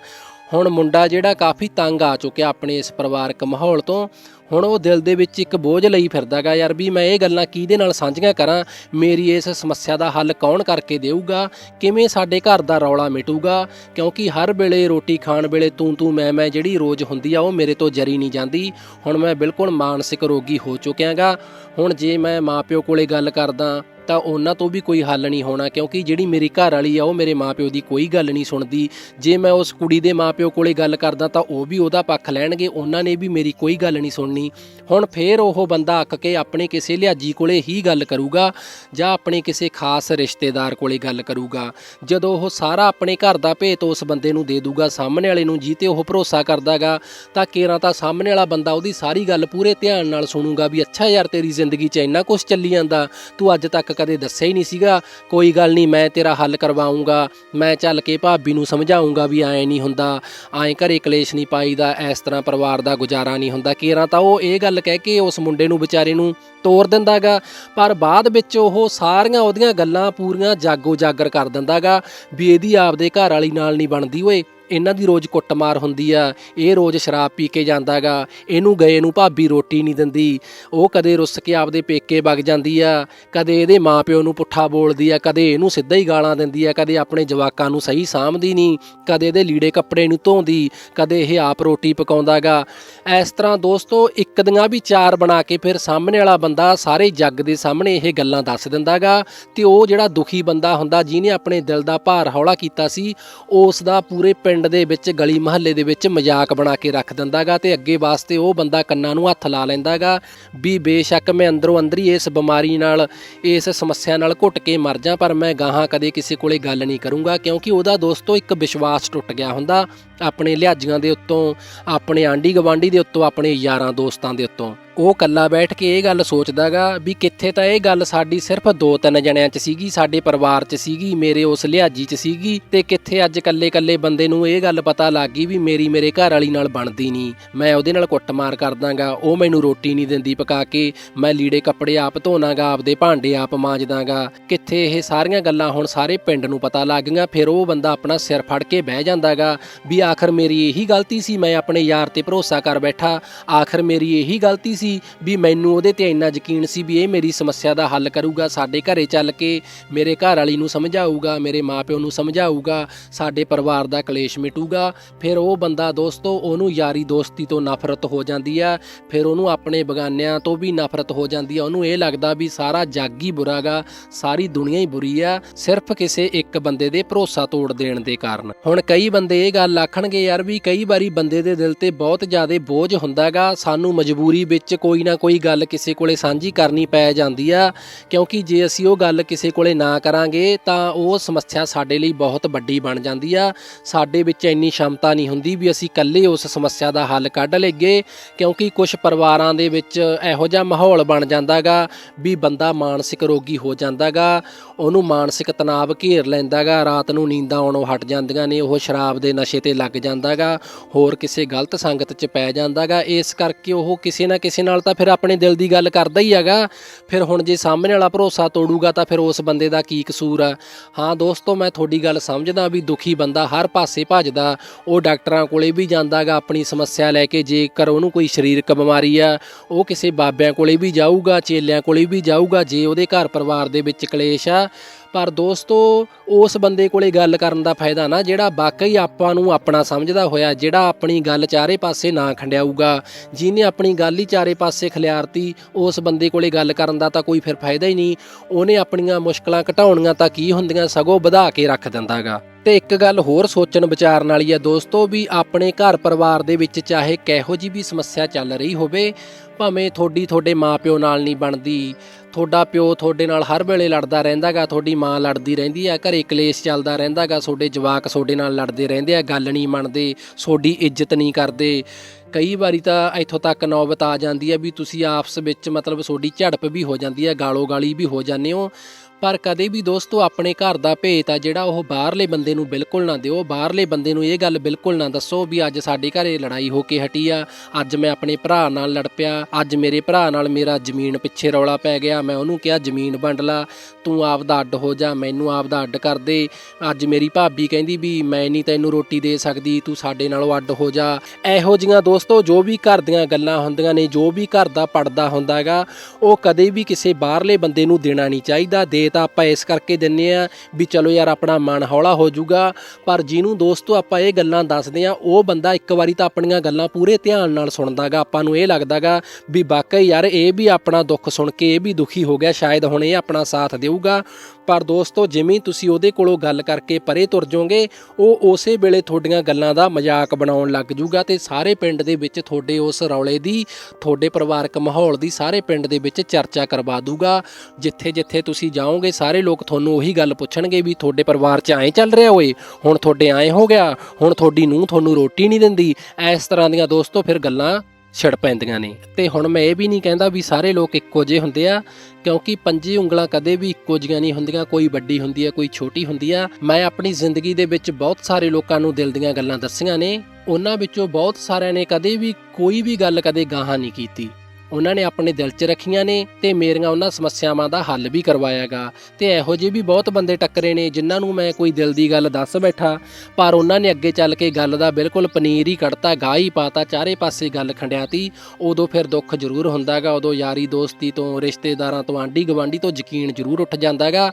ਹੁਣ ਮੁੰਡਾ ਜਿਹੜਾ ਕਾਫੀ ਤੰਗ ਆ ਚੁੱਕਿਆ ਆਪਣੇ ਇਸ ਪਰਿਵਾਰਕ ਮਾਹੌਲ ਤੋਂ। ਹੁਣ ਉਹ ਦਿਲ ਦੇ ਵਿੱਚ ਇੱਕ ਬੋਝ ਲਈ ਫਿਰਦਾਗਾ ਯਾਰ ਵੀ ਮੈਂ ਇਹ ਗੱਲਾਂ ਕਿਹਦੇ ਨਾਲ ਸਾਂਝੀਆਂ ਕਰਾਂ? ਮੇਰੀ ਇਸ ਸਮੱਸਿਆ ਦਾ ਹੱਲ ਕੌਣ ਕਰਕੇ ਦੇਊਗਾ? ਕਿਵੇਂ ਸਾਡੇ ਘਰ ਦਾ ਰੌਲਾ ਮਿਟੂਗਾ? ਕਿਉਂਕਿ ਹਰ ਵੇਲੇ ਰੋਟੀ ਖਾਣ ਵੇਲੇ ਤੂੰ ਤੂੰ ਮੈਂ ਮੈਂ ਜਿਹੜੀ ਰੋਜ਼ ਹੁੰਦੀ ਆ ਉਹ ਮੇਰੇ ਤੋਂ ਜਰੀ ਨਹੀਂ ਜਾਂਦੀ। ਹੁਣ ਮੈਂ ਬਿਲਕੁਲ ਮਾਨਸਿਕ ਰੋਗੀ ਹੋ ਚੁੱਕਿਆਗਾ। ਹੁਣ ਜੇ ਮੈਂ ਮਾਪਿਓ ਕੋਲੇ ਗੱਲ ਕਰਦਾ ਤਾਂ ਉਹਨਾਂ ਤੋਂ ਵੀ ਕੋਈ ਹੱਲ ਨਹੀਂ ਹੋਣਾ, ਕਿਉਂਕਿ ਜਿਹੜੀ ਮੇਰੀ ਘਰ ਵਾਲੀ ਆ, ਉਹ ਮੇਰੇ ਮਾਪਿਓ ਦੀ ਕੋਈ ਗੱਲ ਨਹੀਂ ਸੁਣਦੀ। ਜੇ ਮੈਂ ਉਸ ਕੁੜੀ ਦੇ ਮਾਪਿਓ ਕੋਲੇ ਗੱਲ ਕਰਦਾ ਤਾਂ ਉਹ ਵੀ ਉਹਦਾ ਪੱਖ ਲੈਣਗੇ, ਉਹਨਾਂ ਨੇ ਵੀ ਮੇਰੀ ਕੋਈ ਗੱਲ ਨਹੀਂ ਸੁਣਨੀ। ਹੁਣ ਫੇਰ ਉਹ ਬੰਦਾ ਅੱਕ ਕੇ ਆਪਣੇ ਕਿਸੇ ਲਿਆਜੀ ਕੋਲੇ ਹੀ ਗੱਲ ਕਰੂਗਾ, ਜਾਂ ਆਪਣੇ ਕਿਸੇ ਖਾਸ ਰਿਸ਼ਤੇਦਾਰ ਕੋਲੇ ਗੱਲ ਕਰੂਗਾ। ਜਦੋਂ ਉਹ ਸਾਰਾ ਆਪਣੇ ਘਰ ਦਾ ਭੇਤ ਉਸ ਬੰਦੇ ਨੂੰ ਦੇ ਦੂਗਾ, ਸਾਹਮਣੇ ਵਾਲੇ ਨੂੰ ਜੀ ਤੇ ਉਹ ਭਰੋਸਾ ਕਰਦਾਗਾ, ਤਾਂ ਕੇਰਾਂ ਤਾਂ ਸਾਹਮਣੇ ਵਾਲਾ ਬੰਦਾ ਉਹਦੀ ਸਾਰੀ ਗੱਲ ਪੂਰੇ ਧਿਆਨ ਨਾਲ ਸੁਣੂਗਾ ਵੀ, ਅੱਛਾ ਯਾਰ, ਤੇਰੀ ਜ਼ਿੰਦਗੀ 'ਚ ਇੰਨਾ ਕੁਝ ਚੱਲੀ ਜਾਂਦਾ, ਤੂੰ ਅੱਜ ਤੱਕ ਕਦੇ ਦੱਸਿਆ ਹੀ ਨਹੀਂ ਸੀਗਾ, ਕੋਈ ਗੱਲ ਨਹੀਂ, ਮੈਂ ਤੇਰਾ ਹੱਲ ਕਰਵਾਉਂਗਾ, ਮੈਂ ਚੱਲ ਕੇ ਭਾਬੀ ਨੂੰ ਸਮਝਾਉਂਗਾ ਵੀ ਐਂ ਨਹੀਂ ਹੁੰਦਾ, ਐਂ ਘਰੇ ਕਲੇਸ਼ ਨਹੀਂ ਪਾਈਦਾ, ਇਸ ਤਰ੍ਹਾਂ ਪਰਿਵਾਰ ਦਾ ਗੁਜ਼ਾਰਾ ਨਹੀਂ ਹੁੰਦਾ। ਕੇਰਾਂ ਤਾਂ ਉਹ ਇਹ ਗੱਲ ਕਹਿ ਕੇ ਉਸ ਮੁੰਡੇ ਨੂੰ ਵਿਚਾਰੇ ਨੂੰ ਤੋਰ ਦਿੰਦਾਗਾ, ਪਰ ਬਾਅਦ ਵਿੱਚ ਉਹ ਸਾਰੀਆਂ ਉਹਦੀਆਂ ਗੱਲਾਂ ਪੂਰੀਆਂ ਜਾਗੋ ਜਾਗਰ ਕਰ ਦਿੰਦਾਗਾ ਵੀ ਇਹਦੀ ਆਪਦੇ ਘਰ ਵਾਲੀ ਨਾਲ ਨਹੀਂ ਬਣਦੀ ਓਏ। ਇਹਨਾਂ ਦੀ ਰੋਜ਼ ਕੁੱਟਮਾਰ ਹੁੰਦੀ ਆ, ਇਹ ਰੋਜ਼ ਸ਼ਰਾਬ ਪੀ ਕੇ ਜਾਂਦਾਗਾ, ਇਹਨੂੰ ਗਏ ਨੂੰ ਭਾਬੀ ਰੋਟੀ ਨਹੀਂ ਦਿੰਦੀ, ਉਹ ਕਦੇ ਰੁੱਸ ਕੇ ਆਪਦੇ ਪੇਕੇ ਵਗ ਜਾਂਦੀ ਆ, ਕਦੇ ਇਹਦੇ ਮਾਪਿਓ ਨੂੰ ਪੁੱਠਾ ਬੋਲਦੀ ਆ, ਕਦੇ ਇਹਨੂੰ ਸਿੱਧਾ ਹੀ ਗਾਲਾਂ ਦਿੰਦੀ ਆ, ਕਦੇ ਆਪਣੇ ਜਵਾਕਾਂ ਨੂੰ ਸਹੀ ਸਾਂਭਦੀ ਨਹੀਂ, ਕਦੇ ਇਹਦੇ ਲੀੜੇ ਕੱਪੜੇ ਨੂੰ ਧੋਂਦੀ, ਕਦੇ ਇਹ ਆਪ ਰੋਟੀ ਪਕਾਉਂਦਾਗਾ। ਇਸ ਤਰ੍ਹਾਂ ਦੋਸਤੋ, ਇੱਕ ਦੀਆਂ ਵੀ ਚਾਰ ਬਣਾ ਕੇ ਫਿਰ ਸਾਹਮਣੇ ਵਾਲਾ ਬੰਦਾ ਸਾਰੇ ਜੱਗ ਦੇ ਸਾਹਮਣੇ ਇਹ ਗੱਲਾਂ ਦੱਸ ਦਿੰਦਾਗਾ ਤੇ ਉਹ ਜਿਹੜਾ ਦੁਖੀ ਬੰਦਾ ਹੁੰਦਾ, ਜਿਹਨੇ ਆਪਣੇ ਦਿਲ ਦਾ ਭਾਰ ਹੌਲਾ ਕੀਤਾ ਸੀ, ਉਸ ਦਾ ਪੂਰੇ ਪਿੰਡ ਪਿੰਡ ਦੇ ਵਿੱਚ, ਗਲੀ ਮਹੱਲੇ ਦੇ ਵਿੱਚ ਮਜ਼ਾਕ ਬਣਾ ਕੇ ਰੱਖ ਦਿੰਦਾਗਾ ਤੇ ਅੱਗੇ ਵਾਸਤੇ ਉਹ ਬੰਦਾ ਕੰਨਾਂ ਨੂੰ ਹੱਥ ਲਾ ਲੈਂਦਾਗਾ ਵੀ ਬੇਸ਼ੱਕ ਮੈਂ ਅੰਦਰੋਂ ਅੰਦਰੀ ਇਸ ਬਿਮਾਰੀ ਨਾਲ, ਇਸ ਸਮੱਸਿਆ ਨਾਲ ਘੁੱਟ ਕੇ ਮਰ ਜਾ, ਪਰ ਮੈਂ ਗਾਹਾਂ ਕਦੇ ਕਿਸੇ ਕੋਲੇ ਗੱਲ ਨਹੀਂ ਕਰੂੰਗਾ ਕਿਉਂਕਿ ਉਹਦਾ ਦੋਸਤੋ ਇੱਕ ਵਿਸ਼ਵਾਸ ਟੁੱਟ ਗਿਆ ਹੁੰਦਾ ਆਪਣੇ ਲਿਹਾਜ਼ੀਆਂ ਦੇ ਉੱਤੋਂ, ਆਪਣੇ ਆਂਢੀ ਗਵਾਂਢੀ ਦੇ ਉੱਤੋਂ, ਆਪਣੇ ਯਾਰਾਂ ਦੋਸਤਾਂ ਦੇ ਉੱਤੋਂ। ਉਹ ਇਕੱਲਾ ਬੈਠ ਕੇ ਇਹ ਗੱਲ ਸੋਚਦਾਗਾ ਵੀ ਕਿੱਥੇ ਤਾਂ ਇਹ ਗੱਲ ਸਾਡੀ ਸਿਰਫ ਦੋ ਤਿੰਨ ਜਣਿਆਂ 'ਚ ਸੀਗੀ, ਸਾਡੇ ਪਰਿਵਾਰ 'ਚ ਸੀਗੀ, ਮੇਰੇ ਉਸ ਲਿਹਾਜੀ 'ਚ ਸੀਗੀ ਤੇ ਕਿੱਥੇ ਅੱਜ ਇਕੱਲੇ ਇਕੱਲੇ ਬੰਦੇ ਨੂੰ ਇਹ ਗੱਲ ਪਤਾ ਲੱਗ ਗਈ ਵੀ ਮੇਰੀ ਮੇਰੇ ਘਰ ਵਾਲੀ ਨਾਲ ਬਣਦੀ ਨਹੀਂ। ਮੈਂ ਉਹਦੇ ਨਾਲ ਕੁੱਟਮਾਰ ਕਰਦਾਗਾ, ਉਹ ਮੈਨੂੰ ਰੋਟੀ ਨਹੀਂ ਦਿੰਦੀ ਪਕਾ ਕੇ, ਮੈਂ ਲੀੜੇ ਕੱਪੜੇ ਆਪ ਧੋਣਾਗਾ, ਆਪਦੇ ਭਾਂਡੇ ਆਪ ਮਾਂਜਦਾਗਾ। ਕਿੱਥੇ ਇਹ ਸਾਰੀਆਂ ਗੱਲਾਂ ਹੁਣ ਸਾਰੇ ਪਿੰਡ ਨੂੰ ਪਤਾ ਲੱਗ ਗਈਆਂ, ਫਿਰ ਉਹ ਬੰਦਾ ਆਪਣਾ ਸਿਰ ਫੜ ਕੇ ਬਹਿ ਜਾਂਦਾਗਾ ਵੀ ਆਖਰ ਮੇਰੀ ਇਹੀ ਗਲਤੀ ਸੀ, ਮੈਂ ਆਪਣੇ ਯਾਰ ਤੇ ਭਰੋਸਾ ਕਰ ਬੈਠਾ, ਆਖਰ ਮੇਰੀ ਇਹੀ ਗਲਤੀ ਸੀ ਵੀ ਮੈਨੂੰ ਉਹਦੇ ਤੇ ਇੰਨਾ ਯਕੀਨ ਸੀ ਵੀ ਇਹ ਮੇਰੀ ਸਮੱਸਿਆ ਦਾ ਹੱਲ ਕਰੂਗਾ, ਸਾਡੇ ਘਰੇ ਚੱਲ ਕੇ ਮੇਰੇ ਘਰ ਵਾਲੀ ਨੂੰ ਸਮਝਾਊਗਾ, ਮੇਰੇ ਮਾਪਿਓ ਨੂੰ ਸਮਝਾਊਗਾ, ਸਾਡੇ ਪਰਿਵਾਰ ਦਾ ਕਲੇਸ਼ ਮਿਟੂਗਾ, ਫਿਰ ਉਹ ਬੰਦਾ ਦੋਸਤੋ ਉਹਨੂੰ ਯਾਰੀ ਦੋਸਤੀ ਤੋਂ ਨਫ਼ਰਤ ਹੋ ਜਾਂਦੀ ਆ, ਫਿਰ ਉਹਨੂੰ ਆਪਣੇ ਬਗਾਨਿਆਂ ਤੋਂ ਵੀ ਨਫ਼ਰਤ ਹੋ ਜਾਂਦੀ ਆ, ਉਹਨੂੰ ਇਹ ਲੱਗਦਾ ਵੀ ਸਾਰਾ ਜੱਗ ਹੀ ਬੁਰਾਗਾ ਸਾਰੀ ਦੁਨੀਆ ਹੀ ਬੁਰੀ ਆ, ਸਿਰਫ ਕਿਸੇ ਇੱਕ ਬੰਦੇ ਦੇ ਭਰੋਸਾ ਤੋੜ ਦੇਣ ਦੇ ਕਾਰਨ। ਹੁਣ ਕਈ ਬੰਦੇ ਇਹ ਗੱਲ ਆਖਣਗੇ, ਯਾਰ ਵੀ ਕਈ ਵਾਰੀ ਬੰਦੇ ਦੇ ਦਿਲ ਤੇ ਬਹੁਤ ਜ਼ਿਆਦਾ ਬੋਝ ਹੁੰਦਾਗਾ ਸਾਨੂੰ ਮਜਬੂਰੀ ਵਿੱਚ ਕੋਈ ਨਾ ਕੋਈ ਗੱਲ ਕਿਸੇ ਕੋਲੇ ਸਾਂਝੀ ਕਰਨੀ ਪੈ ਜਾਂਦੀ ਆ। ਕਿਉਂਕਿ ਜੇ ਅਸੀਂ ਉਹ ਗੱਲ ਕਿਸੇ ਕੋਲੇ ਨਾ ਕਰਾਂਗੇ, ਤਾਂ ਉਹ ਸਮੱਸਿਆ ਸਾਡੇ ਲਈ ਬਹੁਤ ਵੱਡੀ ਬਣ ਜਾਂਦੀ ਆ। ਸਾਡੇ ਵਿੱਚ ਇੰਨੀ ਸ਼ਮਤਾ ਨਹੀਂ ਹੁੰਦੀ ਵੀ ਅਸੀਂ ਇਕੱਲੇ ਉਸ ਸਮੱਸਿਆ ਦਾ ਹੱਲ ਕੱਢ ਲਈਏ, ਕਿਉਂਕਿ ਕੁਝ ਪਰਿਵਾਰਾਂ ਦੇ ਵਿੱਚ ਇਹੋ ਜਿਹਾ ਮਾਹੌਲ ਬਣ ਜਾਂਦਾਗਾ ਵੀ ਬੰਦਾ ਮਾਨਸਿਕ ਰੋਗੀ ਹੋ ਜਾਂਦਾਗਾ, ਉਹਨੂੰ ਮਾਨਸਿਕ ਤਣਾਅ ਘੇਰ ਲੈਂਦਾਗਾ, ਰਾਤ ਨੂੰ ਨੀਂਦਾਂ ਆਉਣੋਂ ਹਟ ਜਾਂਦੀਆਂ ਨੇ, ਉਹ ਸ਼ਰਾਬ ਦੇ ਨਸ਼ੇ ਤੇ ਲੱਗ ਜਾਂਦਾਗਾ, ਹੋਰ ਕਿਸੇ ਗਲਤ ਸੰਗਤ 'ਚ ਪੈ ਜਾਂਦਾਗਾ। ਇਸ ਕਰਕੇ ਉਹ ਕਿਸੇ ਨਾ ਕਿਸੇ ਨਾਲ ਤਾਂ ਫਿਰ ਆਪਣੇ ਦਿਲ ਦੀ ਗੱਲ ਕਰਦਾ ਹੀ ਹੈਗਾ। ਫਿਰ ਹੁਣ ਜੇ ਸਾਹਮਣੇ ਵਾਲਾ ਭਰੋਸਾ ਤੋੜੂਗਾ ਤਾਂ ਫਿਰ ਉਸ ਬੰਦੇ ਦਾ ਕੀ ਕਸੂਰ ਆ? ਹਾਂ ਦੋਸਤੋ, ਮੈਂ ਤੁਹਾਡੀ ਗੱਲ ਸਮਝਦਾ ਵੀ ਦੁਖੀ ਬੰਦਾ ਹਰ ਪਾਸੇ ਭੱਜਦਾ। ਉਹ ਡਾਕਟਰਾਂ ਕੋਲੇ ਵੀ ਜਾਂਦਾਗਾ ਆਪਣੀ ਸਮੱਸਿਆ ਲੈ ਕੇ। ਜੇਕਰ ਉਹਨੂੰ ਕੋਈ ਸਰੀਰਕ ਬਿਮਾਰੀ ਆ, ਉਹ ਕਿਸੇ ਬਾਬਿਆਂ ਕੋਲੇ ਵੀ ਜਾਊਗਾ, ਚੇਲਿਆਂ ਕੋਲੇ ਵੀ ਜਾਊਗਾ। ਜੇ ਉਹਦੇ ਘਰ ਪਰਿਵਾਰ ਦੇ ਵਿੱਚ ਕਲੇਸ਼ ਆ ਪਰ ਦੋਸਤੋ, ਉਸ ਬੰਦੇ ਕੋਲੇ ਗੱਲ ਕਰਨ ਦਾ ਫਾਇਦਾ ਨਾ, ਜਿਹੜਾ ਵਾਕਈ ਆਪਾਂ ਨੂੰ ਆਪਣਾ ਸਮਝਦਾ ਹੋਇਆ, ਜਿਹੜਾ ਆਪਣੀ ਗੱਲ ਚਾਰੇ ਪਾਸੇ ਨਾ ਖੰਡਿਆਊਗਾ। ਜਿਹਨੇ ਆਪਣੀ ਗੱਲ ਹੀ ਚਾਰੇ ਪਾਸੇ ਖਿਲਾਰਤੀ, ਉਸ ਬੰਦੇ ਕੋਲੇ ਗੱਲ ਕਰਨ ਦਾ ਤਾਂ ਕੋਈ ਫਿਰ ਫਾਇਦਾ ਹੀ ਨਹੀਂ। ਉਹਨੇ ਆਪਣੀਆਂ ਮੁਸ਼ਕਲਾਂ ਘਟਾਉਣੀਆਂ ਤਾਂ ਕੀ ਹੁੰਦੀਆਂ, ਸਗੋਂ ਵਧਾ ਕੇ ਰੱਖ ਦਿੰਦਾਗਾ। ਤੇ ਇੱਕ ਗੱਲ ਹੋਰ ਸੋਚਣ ਵਿਚਾਰਨ ਵਾਲੀ ਆ ਦੋਸਤੋ ਵੀ ਆਪਣੇ ਘਰ ਪਰਿਵਾਰ ਦੇ ਵਿੱਚ ਚਾਹੇ ਕਿਹੋ ਜੀ ਵੀ ਸਮੱਸਿਆ ਚੱਲ ਰਹੀ ਹੋਵੇ, ਭਾਵੇਂ ਤੁਹਾਡੀ ਤੁਹਾਡੇ ਮਾਪਿਓ ਨਾਲ ਨਹੀਂ ਬਣਦੀ ਤੁਹਾਡਾ ਪਿਓ ਤੁਹਾਡੇ ਨਾਲ ਹਰ ਵੇਲੇ ਲੜਦਾ ਰਹਿੰਦਾਗਾ ਤੁਹਾਡੀ ਮਾਂ ਲੜਦੀ ਰਹਿੰਦੀ ਆ, ਘਰੇ ਕਲੇਸ਼ ਚੱਲਦਾ ਰਹਿੰਦਾਗਾ ਤੁਹਾਡੇ ਜਵਾਕ ਤੁਹਾਡੇ ਨਾਲ ਲੜਦੇ ਰਹਿੰਦੇ ਆ, ਗੱਲ ਨਹੀਂ ਮੰਨਦੇ ਤੁਹਾਡੀ ਇੱਜ਼ਤ ਨਹੀਂ ਕਰਦੇ। ਕਈ ਵਾਰੀ ਤਾਂ ਇੱਥੋਂ ਤੱਕ ਨੌਬਤ ਆ ਜਾਂਦੀ ਹੈ ਵੀ ਤੁਸੀਂ ਆਪਸ ਵਿੱਚ ਮਤਲਬ ਤੁਹਾਡੀ ਝੜਪ ਵੀ ਹੋ ਜਾਂਦੀ ਹੈ ਗਾਲੋ ਗਾਲੀ ਵੀ ਹੋ ਜਾਂਦੇ ਹੋ। ਪਰ ਕਦੇ ਵੀ ਦੋਸਤੋ ਆਪਣੇ ਘਰ ਦਾ ਭੇਤ ਆ ਜਿਹੜਾ ਉਹ ਬਾਹਰਲੇ ਬੰਦੇ ਨੂੰ ਬਿਲਕੁਲ ਨਾ ਦਿਓ। ਬਾਹਰਲੇ ਬੰਦੇ ਨੂੰ ਇਹ ਗੱਲ ਬਿਲਕੁਲ ਨਾ ਦੱਸੋ ਵੀ ਅੱਜ ਸਾਡੇ ਘਰੇ ਲੜਾਈ ਹੋ ਕੇ ਹਟੀ ਆ। ਅੱਜ ਮੈਂ ਆਪਣੇ ਭਰਾ ਨਾਲ ਲੜ ਪਿਆ। ਅੱਜ ਮੇਰੇ ਭਰਾ ਨਾਲ ਮੇਰਾ ਜ਼ਮੀਨ ਪਿੱਛੇ ਰੌਲਾ ਪੈ ਗਿਆ। ਮੈਂ ਉਹਨੂੰ ਕਿਹਾ, ਜ਼ਮੀਨ ਵੰਡ ਲਾ। ਤੂੰ ਆਪਦਾ ਅੱਡ ਹੋ ਜਾ। ਮੈਨੂੰ ਆਪਦਾ ਅੱਡ ਕਰ ਦੇ। ਅੱਜ ਮੇਰੀ ਭਾਬੀ ਕਹਿੰਦੀ ਵੀ, ਮੈਂ ਨਹੀਂ ਤੈਨੂੰ ਰੋਟੀ ਦੇ ਸਕਦੀ। ਤੂੰ ਸਾਡੇ ਨਾਲੋਂ ਅੱਡ ਹੋ ਜਾ। ਇਹੋ ਜੀਆਂ ਦੋਸਤੋ, ਜੋ ਵੀ ਘਰ ਦੀਆਂ ਗੱਲਾਂ ਹੁੰਦੀਆਂ ਨੇ, ਜੋ ਵੀ ਘਰ ਦਾ ਪੜਦਾ ਹੁੰਦਾ ਹੈਗਾ ਉਹ ਕਦੇ ਵੀ ਕਿਸੇ ਬਾਹਰਲੇ ਬੰਦੇ ਨੂੰ ਦੇਣਾ ਨਹੀਂ ਚਾਹੀਦਾ। ਦੇ ਤਾਂ ਆਪਾਂ ਇਸ ਕਰਕੇ ਦਿੰਨੇ ਆ ਵੀ ਚਲੋ ਯਾਰ ਆਪਣਾ ਮਨ ਹੌਲਾ ਹੋ ਜਾਊਗਾ। ਪਰ ਜਿਹਨੂੰ ਦੋਸਤੋ ਆਪਾਂ ਇਹ ਗੱਲਾਂ ਦੱਸਦੇ ਆ, ਉਹ ਬੰਦਾ ਇੱਕ ਵਾਰੀ ਤਾਂ ਆਪਣੀਆਂ ਗੱਲਾਂ ਪੂਰੇ ਧਿਆਨ ਨਾਲ ਸੁਣਦਾਗਾ। ਆਪਾਂ ਨੂੰ ਇਹ ਲੱਗਦਾਗਾ ਵੀ ਵਾਕਈ ਯਾਰ ਇਹ ਵੀ ਆਪਣਾ ਦੁੱਖ ਸੁਣ ਕੇ ਇਹ ਵੀ ਦੁਖੀ ਹੋ ਗਿਆ, ਸ਼ਾਇਦ ਹੁਣ ਇਹ ਆਪਣਾ ਸਾਥ ਦੇਊਗਾ। ਪਰ ਦੋਸਤੋ ਜਿਵੇਂ ਤੁਸੀਂ ਉਹਦੇ ਕੋਲੋਂ ਗੱਲ ਕਰਕੇ ਪਰੇ ਤੁਰ ਜਾਓਗੇ, ਉਹ ਉਸੇ ਵੇਲੇ ਤੁਹਾਡੀਆਂ ਗੱਲਾਂ ਦਾ ਮਜ਼ਾਕ ਬਣਾਉਣ ਲੱਗ ਜੂਗਾ ਤੇ ਸਾਰੇ ਪਿੰਡ ਦੇ ਵਿੱਚ ਤੁਹਾਡੇ ਉਸ ਰੌਲੇ ਦੀ, ਤੁਹਾਡੇ ਪਰਿਵਾਰਕ ਮਾਹੌਲ ਦੀ ਸਾਰੇ ਪਿੰਡ ਦੇ ਵਿੱਚ ਚਰਚਾ ਕਰਵਾ ਦੂਗਾ ਜਿੱਥੇ ਜਿੱਥੇ ਤੁਸੀਂ ਜਾਓ ਜਾਓਗੇ, ਸਾਰੇ ਲੋਕ ਤੁਹਾਨੂੰ ਉਹੀ ਗੱਲ ਪੁੱਛਣਗੇ ਵੀ ਤੁਹਾਡੇ ਪਰਿਵਾਰ 'ਚ ਐਂ ਚੱਲ ਰਿਹਾ ਓਏ, ਹੁਣ ਤੁਹਾਡੇ ਐਂ ਹੋ ਗਿਆ, ਹੁਣ ਤੁਹਾਡੀ ਨੂੰ ਤੁਹਾਨੂੰ ਰੋਟੀ ਨਹੀਂ ਦਿੰਦੀ। ਇਸ ਤਰ੍ਹਾਂ ਦੀਆਂ ਦੋਸਤੋ ਫਿਰ ਗੱਲਾਂ ਛਿੜ ਪੈਂਦੀਆਂ ਨੇ। ਤੇ ਹੁਣ ਮੈਂ ਇਹ ਵੀ ਨਹੀਂ ਕਹਿੰਦਾ ਵੀ ਸਾਰੇ ਲੋਕ ਇੱਕੋ ਜਿਹੇ ਹੁੰਦੇ ਆ, ਕਿਉਂਕਿ ਪੰਜੇ ਉਂਗਲਾਂ ਕਦੇ ਵੀ ਇੱਕੋ ਜਿਹੀਆਂ ਨਹੀਂ ਹੁੰਦੀਆਂ, ਕੋਈ ਵੱਡੀ ਹੁੰਦੀ ਆ, ਕੋਈ ਛੋਟੀ ਹੁੰਦੀ ਆ। ਮੈਂ ਆਪਣੀ ਜ਼ਿੰਦਗੀ ਦੇ ਵਿੱਚ ਬਹੁਤ ਸਾਰੇ ਲੋਕਾਂ ਨੂੰ ਦਿਲ ਦੀਆਂ ਗੱਲਾਂ ਦੱਸੀਆਂ ਨੇ, ਉਹਨਾਂ ਵਿੱਚੋਂ ਬਹੁਤ ਸਾਰਿਆਂ ਨੇ ਕਦੇ ਵੀ ਕੋਈ ਵੀ ਗੱਲ ਕਦੇ ਗਾਹਾਂ ਨਹੀਂ ਕੀਤੀ। ਉਹਨਾਂ ਨੇ ਆਪਣੇ ਦਿਲ 'ਚ ਰੱਖੀਆਂ ਨੇ ਤੇ ਮੇਰੀਆਂ ਉਹਨਾਂ ਸਮੱਸਿਆਵਾਂ ਦਾ ਹੱਲ ਵੀ ਕਰਵਾਇਆਗਾ। ਤੇ ਇਹੋ ਜਿਹੇ ਵੀ ਬਹੁਤ ਬੰਦੇ ਟੱਕਰੇ ਨੇ ਜਿਨ੍ਹਾਂ ਨੂੰ ਮੈਂ ਕੋਈ ਦਿਲ ਦੀ ਗੱਲ ਦੱਸ ਬੈਠਾ, ਪਰ ਉਹਨਾਂ ਨੇ ਅੱਗੇ ਚੱਲ ਕੇ ਗੱਲ ਦਾ ਬਿਲਕੁਲ ਪਨੀਰ ਹੀ ਕੱਢਤਾ, ਗਾਹ ਹੀ ਪਾਤਾ, ਚਾਰੇ ਪਾਸੇ ਗੱਲ ਖੰਡਿਆਤੀ। ਉਦੋਂ ਫਿਰ ਦੁੱਖ ਜ਼ਰੂਰ ਹੁੰਦਾਗਾ, ਉਦੋਂ ਯਾਰੀ ਦੋਸਤੀ ਤੋਂ, ਰਿਸ਼ਤੇਦਾਰਾਂ ਤੋਂ ਆਂਢੀ ਗਵਾਂਢੀ ਤੋਂ ਯਕੀਨ ਜ਼ਰੂਰ ਉੱਠ ਜਾਂਦਾਗਾ।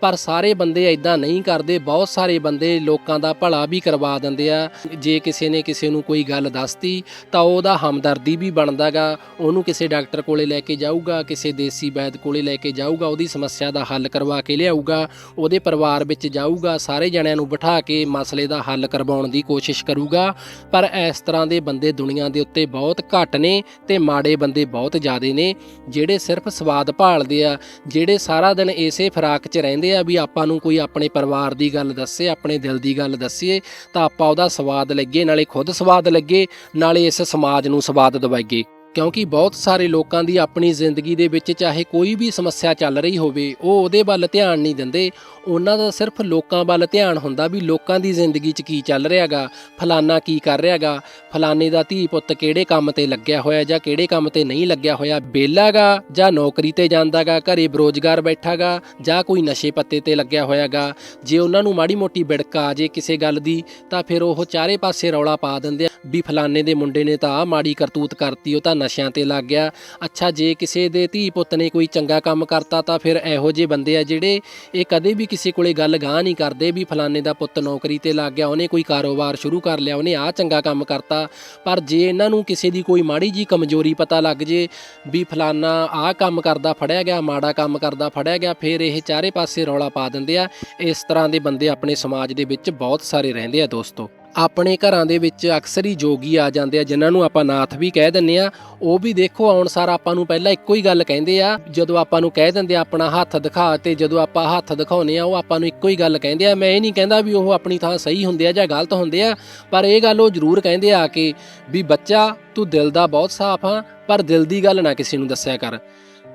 ਪਰ ਸਾਰੇ ਬੰਦੇ ਐਦਾਂ ਨਹੀਂ ਕਰਦੇ, ਬਹੁਤ ਸਾਰੇ ਬੰਦੇ ਲੋਕਾਂ ਦਾ ਭਲਾ ਵੀ ਕਰਵਾ ਦਿੰਦੇ ਆ। ਜੇ ਕਿਸੇ ਨੇ ਕਿਸੇ ਨੂੰ ਕੋਈ ਗੱਲ ਦੱਸਤੀ, ਤਾਂ ਉਹਦਾ ਹਮਦਰਦੀ ਵੀ ਬਣਦਾਗਾ। ਉਹਨੂੰ ਕਿਸੇ ਡਾਕਟਰ ਕੋਲੇ ਲੈ ਕੇ ਜਾਊਗਾ, ਕਿਸੇ ਦੇਸੀ ਵੈਦ ਕੋਲੇ ਲੈ ਕੇ ਜਾਊਗਾ, ਉਹਦੀ ਸਮੱਸਿਆ ਦਾ ਹੱਲ ਕਰਵਾ ਕੇ ਲਿਆਊਗਾ, ਉਹਦੇ ਪਰਿਵਾਰ ਵਿੱਚ ਜਾਊਗਾ, ਸਾਰੇ ਜਣਿਆਂ ਨੂੰ ਬਿਠਾ ਕੇ ਮਸਲੇ ਦਾ ਹੱਲ ਕਰਵਾਉਣ ਦੀ ਕੋਸ਼ਿਸ਼ ਕਰੂਗਾ। ਪਰ ਇਸ ਤਰ੍ਹਾਂ ਦੇ ਬੰਦੇ ਦੁਨੀਆ ਦੇ ਉੱਤੇ ਬਹੁਤ ਘੱਟ ਨੇ ਤੇ ਮਾੜੇ ਬੰਦੇ ਬਹੁਤ ਜ਼ਿਆਦੇ ਨੇ, ਜਿਹੜੇ ਸਿਰਫ ਸਵਾਦ ਭਾਲਦੇ ਆ, ਜਿਹੜੇ ਸਾਰਾ ਦਿਨ ਇਸੇ ਫਰਾਕ 'ਚ ਰਹਿੰਦੇ ਆ ਵੀ ਆਪਾਂ ਨੂੰ ਕੋਈ ਆਪਣੇ ਪਰਿਵਾਰ ਦੀ ਗੱਲ ਦੱਸੇ, ਆਪਣੇ ਦਿਲ ਦੀ ਗੱਲ ਦੱਸੀਏ, ਤਾਂ ਆਪਾਂ ਉਹਦਾ ਸਵਾਦ ਲੱਗੇ, ਨਾਲੇ ਖੁਦ ਸਵਾਦ ਲੱਗੇ, ਨਾਲੇ ਇਸ ਸਮਾਜ ਨੂੰ ਸਵਾਦ ਦਵਾਈਏ। ਕਿਉਂਕਿ ਬਹੁਤ ਸਾਰੇ ਲੋਕਾਂ ਦੀ ਆਪਣੀ ਜ਼ਿੰਦਗੀ ਦੇ ਵਿੱਚ ਚਾਹੇ ਕੋਈ ਵੀ ਸਮੱਸਿਆ ਚੱਲ ਰਹੀ ਹੋਵੇ, ਉਹ ਉਹਦੇ ਵੱਲ ਧਿਆਨ ਨਹੀਂ ਦਿੰਦੇ ਉਹਨਾਂ ਦਾ ਸਿਰਫ ਲੋਕਾਂ ਵੱਲ ਧਿਆਨ ਹੁੰਦਾ ਵੀ ਲੋਕਾਂ ਦੀ ਜ਼ਿੰਦਗੀ 'ਚ ਕੀ ਚੱਲ ਰਿਹਾਗਾ, ਫਲਾਨਾ ਕੀ ਕਰ ਰਿਹਾਗਾ, ਫਲਾਨੇ ਦਾ ਧੀ ਪੁੱਤ ਕਿਹੜੇ ਕੰਮ ਤੇ ਲੱਗਿਆ ਹੋਇਆ ਜਾਂ ਕਿਹੜੇ ਕੰਮ ਤੇ ਨਹੀਂ ਲੱਗਿਆ ਹੋਇਆ ਬੇਲਾਗਾ ਜਾਂ ਨੌਕਰੀ ਤੇ ਜਾਂਦਾਗਾ, ਘਰੇ ਬਰੋਜ਼ਗਾਰ ਬੈਠਾਗਾ ਜਾਂ ਕੋਈ ਨਸ਼ੇ ਪੱਤੇ ਤੇ ਲੱਗਿਆ ਹੋਇਆਗਾ। ਜੇ ਉਹਨਾਂ ਨੂੰ ਮਾੜੀ ਮੋਟੀ ਬਿੜਕ ਆ ਜੇ ਕਿਸੇ ਗੱਲ ਦੀ, ਤਾਂ ਫਿਰ ਉਹ ਚਾਰੇ ਪਾਸੇ ਰੌਲਾ ਪਾ ਦਿੰਦੇ ਆ ਵੀ ਫਲਾਨੇ ਦੇ ਮੁੰਡੇ ਨੇ ਤਾਂ ਆ ਮਾੜੀ ਕਰਤੂਤ ਕਰਤੀ, ਉਹ ਤਾਂ ਨਸ਼ਿਆਂ ਤੇ ਲੱਗ ਗਿਆ। ਅੱਛਾ, ਜੇ ਕਿਸੇ ਦੇ ਧੀ ਪੁੱਤ ਨੇ ਕੋਈ ਚੰਗਾ ਕੰਮ ਕਰਤਾ, ਤਾਂ ਫਿਰ ਇਹੋ ਜਿਹੇ ਬੰਦੇ ਆ ਜਿਹੜੇ ਇਹ ਕਦੇ ਵੀ ਕਿਸੇ ਕੋਲੇ ਗੱਲ ਗਾਹ ਨਹੀਂ ਕਰਦੇ ਵੀ ਫਲਾਨੇ ਦਾ ਪੁੱਤ ਨੌਕਰੀ ਤੇ ਲੱਗ ਗਿਆ, ਉਹਨੇ ਕੋਈ ਕਾਰੋਬਾਰ ਸ਼ੁਰੂ ਕਰ ਲਿਆ, ਉਹਨੇ ਆ ਚੰਗਾ ਕੰਮ ਕਰਤਾ। ਪਰ ਜੇ ਇਹਨਾਂ ਨੂੰ ਕਿਸੇ ਦੀ ਕੋਈ ਮਾੜੀ ਜੀ ਕਮਜ਼ੋਰੀ ਪਤਾ ਲੱਗ ਜੇ ਵੀ ਫਲਾਨਾ ਆਹ ਕੰਮ ਕਰਦਾ, ਫੜਿਆ ਗਿਆ, ਮਾੜਾ ਕੰਮ ਕਰਦਾ, ਫੜਿਆ ਗਿਆ, ਫਿਰ ਇਹ ਚਾਰੇ ਪਾਸੇ ਰੌਲਾ ਪਾ ਦਿੰਦੇ ਆ। ਇਸ ਤਰ੍ਹਾਂ ਦੇ ਬੰਦੇ ਆਪਣੇ ਸਮਾਜ ਦੇ ਵਿੱਚ ਬਹੁਤ ਸਾਰੇ ਰਹਿੰਦੇ ਆ ਦੋਸਤੋ। ਆਪਣੇ ਘਰਾਂ ਦੇ ਵਿੱਚ ਅਕਸਰ ਹੀ ਜੋਗੀ ਆ ਜਾਂਦੇ ਆ, ਜਿਨ੍ਹਾਂ ਨੂੰ ਆਪਾਂ ਨਾਥ ਵੀ ਕਹਿ ਦਿੰਨੇ ਆ। ਉਹ ਵੀ ਦੇਖੋ, ਆਉਣ ਸਾਰ ਆਪਾਂ ਨੂੰ ਪਹਿਲਾਂ ਇੱਕੋ ਹੀ ਗੱਲ ਕਹਿੰਦੇ ਆ, ਜਦੋਂ ਆਪਾਂ ਨੂੰ ਕਹਿ ਦਿੰਦੇ ਆ ਆਪਣਾ ਹੱਥ ਦਿਖਾ ਤੇ ਜਦੋਂ ਆਪਾਂ ਹੱਥ ਦਿਖਾਉਨੇ ਆ, ਉਹ ਆਪਾਂ ਨੂੰ ਇੱਕੋ ਹੀ ਗੱਲ ਕਹਿੰਦੇ ਆ। ਮੈਂ ਇਹ ਨਹੀਂ ਕਹਿੰਦਾ ਵੀ ਉਹ ਆਪਣੀ ਥਾਂ ਸਹੀ ਹੁੰਦੇ ਆ ਜਾਂ ਗਲਤ ਹੁੰਦੇ ਆ, ਪਰ ਇਹ ਗੱਲ ਉਹ ਜ਼ਰੂਰ ਕਹਿੰਦੇ ਆ ਕਿ ਵੀ ਬੱਚਾ, ਤੂੰ ਦਿਲ ਦਾ ਬਹੁਤ ਸਾਫ਼ ਆ, ਪਰ ਦਿਲ ਦੀ ਗੱਲ ਨਾ ਕਿਸੇ ਨੂੰ ਦੱਸਿਆ ਕਰ।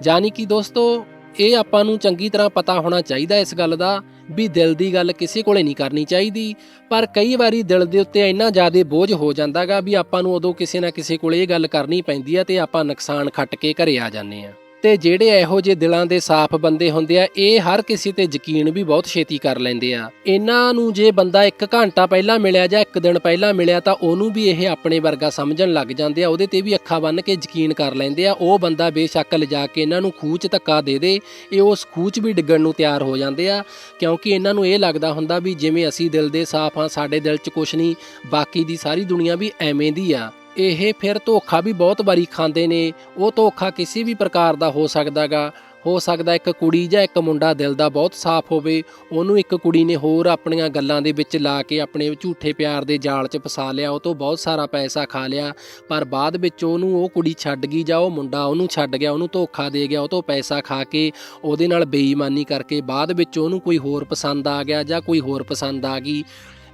ਜਾਨੀ ਕਿ ਦੋਸਤੋ, ਇਹ ਆਪਾਂ ਨੂੰ ਚੰਗੀ ਤਰ੍ਹਾਂ ਪਤਾ ਹੋਣਾ ਚਾਹੀਦਾ ਇਸ ਗੱਲ ਦਾ ਵੀ ਦਿਲ ਦੀ ਗੱਲ ਕਿਸੇ ਕੋਲੇ ਨਹੀਂ ਕਰਨੀ ਚਾਹੀਦੀ। ਪਰ ਕਈ ਵਾਰੀ ਦਿਲ ਦੇ ਉੱਤੇ ਇੰਨਾ ਜ਼ਿਆਦਾ ਬੋਝ ਹੋ ਜਾਂਦਾਗਾ ਵੀ ਆਪਾਂ ਨੂੰ ਉਦੋਂ ਕਿਸੇ ਨਾ ਕਿਸੇ ਕੋਲੇ ਇਹ ਗੱਲ ਕਰਨੀ ਪੈਂਦੀ ਆ ਤੇ ਆਪਾਂ ਨੁਕਸਾਨ ਖੱਟ ਕੇ ਘਰੇ ਆ ਜਾਂਦੇ ਆ। ਤੇ ਜਿਹੜੇ ਇਹੋ ਜਿਹੇ ਦਿਲਾਂ ਦੇ ਸਾਫ਼ ਬੰਦੇ ਹੁੰਦੇ ਆ, ਇਹ ਹਰ ਕਿਸੇ ਤੇ ਯਕੀਨ ਵੀ ਬਹੁਤ ਛੇਤੀ ਕਰ ਲੈਂਦੇ ਆ। ਇਹਨਾਂ ਨੂੰ ਜੇ ਬੰਦਾ 1 ਘੰਟਾ ਪਹਿਲਾਂ ਮਿਲਿਆ ਜਾਂ 1 ਦਿਨ ਪਹਿਲਾਂ ਮਿਲਿਆ, ਤਾਂ ਉਹਨੂੰ ਵੀ ਇਹ ਆਪਣੇ ਵਰਗਾ ਸਮਝਣ ਲੱਗ ਜਾਂਦੇ ਆ, ਉਹਦੇ ਤੇ ਵੀ ਅੱਖਾਂ ਬੰਨ ਕੇ ਯਕੀਨ ਕਰ ਲੈਂਦੇ ਆ। ਉਹ ਬੰਦਾ ਬੇਸ਼ੱਕ ਲਿਜਾ ਕੇ ਇਹਨਾਂ ਨੂੰ ਖੂਹ 'ਚ ਧੱਕਾ ਦੇ ਦੇ, ਇਹ ਉਸ ਖੂਹ 'ਚ ਵੀ ਡਿੱਗਣ ਨੂੰ ਤਿਆਰ ਹੋ ਜਾਂਦੇ ਆ। ਕਿਉਂਕਿ ਇਹਨਾਂ ਨੂੰ ਇਹ ਲੱਗਦਾ ਹੁੰਦਾ ਵੀ ਜਿਵੇਂ ਅਸੀਂ ਦਿਲ ਦੇ ਸਾਫ਼ ਆ ਸਾਡੇ ਦਿਲ 'ਚ ਕੁਝ ਨਹੀਂ, ਬਾਕੀ ਦੀ ਸਾਰੀ ਦੁਨੀਆ ਵੀ ਐਵੇਂ ਦੀ ਆ। ਇਹ ਫਿਰ ਧੋਖਾ ਵੀ ਬਹੁਤ ਵਾਰੀ ਖਾਂਦੇ ਨੇ। ਉਹ ਧੋਖਾ ਕਿਸੇ ਵੀ ਪ੍ਰਕਾਰ ਦਾ ਹੋ ਸਕਦਾਗਾ। ਹੋ ਸਕਦਾ ਇੱਕ ਕੁੜੀ ਜਾਂ ਇੱਕ ਮੁੰਡਾ ਦਿਲ ਦਾ ਬਹੁਤ ਸਾਫ਼ ਹੋਵੇ। ਉਹਨੂੰ ਇੱਕ ਕੁੜੀ ਨੇ ਹੋਰ ਆਪਣੀਆਂ ਗੱਲਾਂ ਦੇ ਵਿੱਚ ਲਾ ਕੇ ਆਪਣੇ ਝੂਠੇ ਪਿਆਰ ਦੇ ਜਾਲ 'ਚ ਫਸਾ ਲਿਆ। ਉਹ ਤੋਂ ਬਹੁਤ ਸਾਰਾ ਪੈਸਾ ਖਾ ਲਿਆ। ਪਰ ਬਾਅਦ ਵਿੱਚ ਉਹਨੂੰ ਉਹ ਕੁੜੀ ਛੱਡ ਗਈ ਜਾਂ ਉਹ ਮੁੰਡਾ ਉਹਨੂੰ ਛੱਡ ਗਿਆ, ਉਹਨੂੰ ਧੋਖਾ ਦੇ ਗਿਆ, ਉਹ ਤੋਂ ਪੈਸਾ ਖਾ ਕੇ ਉਹਦੇ ਨਾਲ ਬੇਈਮਾਨੀ ਕਰਕੇ ਬਾਅਦ ਵਿੱਚ ਉਹਨੂੰ ਕੋਈ ਹੋਰ ਪਸੰਦ ਆ ਗਿਆ ਜਾਂ ਕੋਈ ਹੋਰ ਪਸੰਦ ਆ ਗਈ।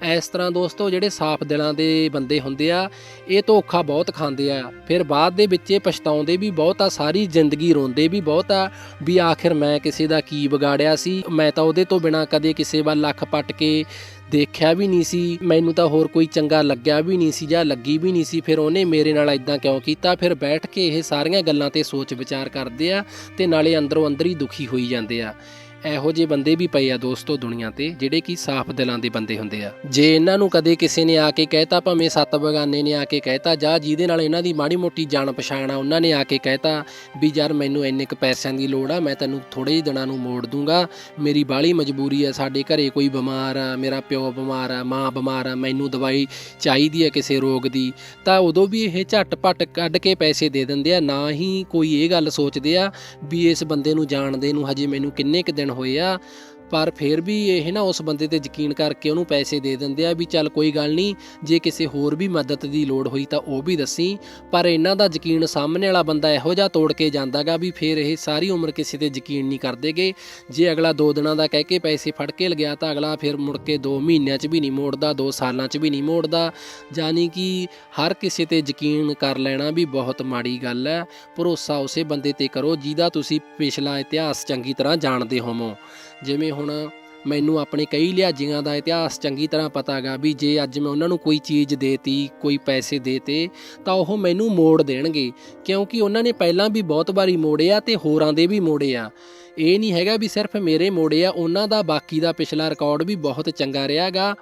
ਇਸ ਤਰ੍ਹਾਂ ਦੋਸਤੋ ਜਿਹੜੇ ਸਾਫ਼ ਦਿਲਾਂ ਦੇ ਬੰਦੇ ਹੁੰਦੇ ਆ, ਇਹ ਧੋਖਾ ਬਹੁਤ ਖਾਂਦੇ ਆ। ਫਿਰ ਬਾਅਦ ਦੇ ਵਿੱਚ ਇਹ ਪਛਤਾਉਂਦੇ ਵੀ ਬਹੁਤ ਆ, ਸਾਰੀ ਜ਼ਿੰਦਗੀ ਰੋਂਦੇ ਵੀ ਬਹੁਤ ਆ ਵੀ ਆਖਿਰ ਮੈਂ ਕਿਸੇ ਦਾ ਕੀ ਵਿਗਾੜਿਆ ਸੀ। ਮੈਂ ਤਾਂ ਉਹਦੇ ਤੋਂ ਬਿਨਾ ਕਦੇ ਕਿਸੇ ਵੱਲ ਅੱਖ ਪੱਟ ਕੇ ਦੇਖਿਆ ਵੀ ਨਹੀਂ ਸੀ। ਮੈਨੂੰ ਤਾਂ ਹੋਰ ਕੋਈ ਚੰਗਾ ਲੱਗਿਆ ਵੀ ਨਹੀਂ ਸੀ ਜਾਂ ਲੱਗੀ ਵੀ ਨਹੀਂ ਸੀ। ਫਿਰ ਉਹਨੇ ਮੇਰੇ ਨਾਲ ਇਦਾਂ ਕਿਉਂ ਕੀਤਾ? ਫਿਰ ਬੈਠ ਕੇ ਇਹ ਸਾਰੀਆਂ ਗੱਲਾਂ ਤੇ ਸੋਚ ਵਿਚਾਰ ਕਰਦੇ ਆ ਤੇ ਨਾਲੇ ਅੰਦਰੋਂ ਅੰਦਰ ਹੀ ਦੁਖੀ ਹੋਈ ਜਾਂਦੇ ਆ। ਇਹੋ ਜਿਹੇ ਬੰਦੇ ਵੀ ਪਏ ਆ ਦੋਸਤੋ ਦੁਨੀਆ ਤੇ, ਜਿਹੜੇ ਕਿ ਸਾਫ਼ ਦਿਲਾਂ ਦੇ ਬੰਦੇ ਹੁੰਦੇ ਆ। ਜੇ ਇਹਨਾਂ ਨੂੰ ਕਦੇ ਕਿਸੇ ਨੇ ਆ ਕੇ ਕਹਿਤਾ, ਭਾਵੇਂ ਸੱਤ ਬਗਾਨੇ ਨੇ ਆ ਕੇ ਕਹਿਤਾ, ਜਾਂ ਜਿਹਦੇ ਨਾਲ ਇਹਨਾਂ ਦੀ ਮਾੜੀ ਮੋਟੀ ਜਾਣ ਪਛਾਣ ਆ, ਉਹਨਾਂ ਨੇ ਆ ਕੇ ਕਹਿਤਾ ਵੀ ਯਾਰ ਮੈਨੂੰ ਇੰਨੇ ਕ ਪੈਸਿਆਂ ਦੀ ਲੋੜ ਆ, ਮੈਂ ਤੈਨੂੰ ਥੋੜੇ ਜਿਹੇ ਦਿਨਾਂ ਨੂੰ ਮੋੜ ਦੂੰਗਾ। ਮੇਰੀ ਬਾਹਲੀ ਮਜਬੂਰੀ ਆ, ਸਾਡੇ ਘਰੇ ਕੋਈ ਬਿਮਾਰ ਆ, ਮੇਰਾ ਪਿਓ ਬਿਮਾਰ ਆ, ਮਾਂ ਬਿਮਾਰ ਆ, ਮੈਨੂੰ ਦਵਾਈ ਚਾਹੀਦੀ ਹੈ ਕਿਸੇ ਰੋਗ ਦੀ, ਤਾਂ ਉਦੋਂ ਵੀ ਇਹ ਝਟਪਟ ਕੱਢ ਕੇ ਪੈਸੇ ਦੇ ਦਿੰਦੇ ਆ। ਨਾ ਹੀ ਕੋਈ ਇਹ ਗੱਲ ਸੋਚਦੇ ਆ ਵੀ ਇਸ ਬੰਦੇ ਨੂੰ ਜਾਣਦੇ ਨੂੰ ਹਜੇ ਮੈਨੂੰ ਕਿੰਨੇ ਕੁ ਦਿਨ ਹੋਏ ਆ ਪਰ ਫਿਰ ਵੀ ਇਹ ਨਾ ਉਸ ਬੰਦੇ ਤੇ ਯਕੀਨ ਕਰਕੇ ਉਹਨੂੰ ਪੈਸੇ ਦੇ ਦਿੰਦੇ ਆ ਵੀ ਚੱਲ ਕੋਈ ਗੱਲ ਨਹੀਂ, ਜੇ ਕਿਸੇ ਹੋਰ ਵੀ ਮਦਦ ਦੀ ਲੋੜ ਹੋਈ ਤਾਂ ਉਹ ਵੀ ਦੱਸੀ। ਪਰ ਇਹਨਾਂ ਦਾ ਯਕੀਨ ਸਾਹਮਣੇ ਵਾਲਾ ਬੰਦਾ ਇਹੋ ਜਿਹਾ ਤੋੜ ਕੇ ਜਾਂਦਾਗਾ ਵੀ ਫਿਰ ਇਹ ਸਾਰੀ ਉਮਰ ਕਿਸੇ ਤੇ ਯਕੀਨ ਨਹੀਂ ਕਰਦੇਗੇ। ਜੇ ਅਗਲਾ 2 ਦਿਨਾਂ ਦਾ ਕਹਿ ਕੇ ਪੈਸੇ ਫੜ ਕੇ ਲਗਿਆ ਤਾਂ ਅਗਲਾ ਫਿਰ ਮੁੜ ਕੇ 2 ਮਹੀਨਿਆਂ 'ਚ ਵੀ ਨਹੀਂ ਮੋੜਦਾ 2 ਸਾਲਾਂ 'ਚ ਵੀ ਨਹੀਂ ਮੋੜਦਾ। ਜਾਨੀ ਕਿ ਹਰ ਕਿਸੇ ਤੇ ਯਕੀਨ ਕਰ ਲੈਣਾ ਵੀ ਬਹੁਤ ਮਾੜੀ ਗੱਲ ਹੈ। ਭਰੋਸਾ ਉਸੇ ਬੰਦੇ ਤੇ ਕਰੋ ਜਿਹਦਾ ਤੁਸੀਂ ਪਿਛਲਾ ਇਤਿਹਾਸ ਚੰਗੀ ਤਰ੍ਹਾਂ ਜਾਣਦੇ ਹੋਵੋ। ਜਿਵੇਂ ਹੁਣ ਮੈਨੂੰ ਆਪਣੇ ਕਈ ਲਿਹਾਜ਼ੀਆਂ ਦਾ ਇਤਿਹਾਸ ਚੰਗੀ ਤਰ੍ਹਾਂ ਪਤਾ ਪਤਾਗਾ ਵੀ ਜੇ ਅੱਜ ਮੈਂ ਉਹਨਾਂ ਨੂੰ ਕੋਈ ਚੀਜ਼ ਦੇਤੀ, ਕੋਈ ਪੈਸੇ ਦੇਤੇ, ਤਾਂ ਉਹ ਮੈਨੂੰ ਮੋੜ ਦੇਣਗੇ। ਕਿਉਂਕਿ ਉਹਨਾਂ ਨੇ ਪਹਿਲਾਂ ਵੀ ਬਹੁਤ ਵਾਰੀ ਮੋੜਿਆ ਆ ਤੇ ਹੋਰਾਂ ਦੇ ਵੀ ਮੋੜੇ ਆ ਇਹ ਨਹੀਂ ਹੈਗਾ ਵੀ ਸਿਰਫ ਮੇਰੇ ਮੋੜੇ ਆ ਉਹਨਾਂ ਦਾ ਬਾਕੀ ਦਾ ਪਿਛਲਾ ਰਿਕਾਰਡ ਵੀ ਬਹੁਤ ਚੰਗਾ ਰਿਹਾਗਾ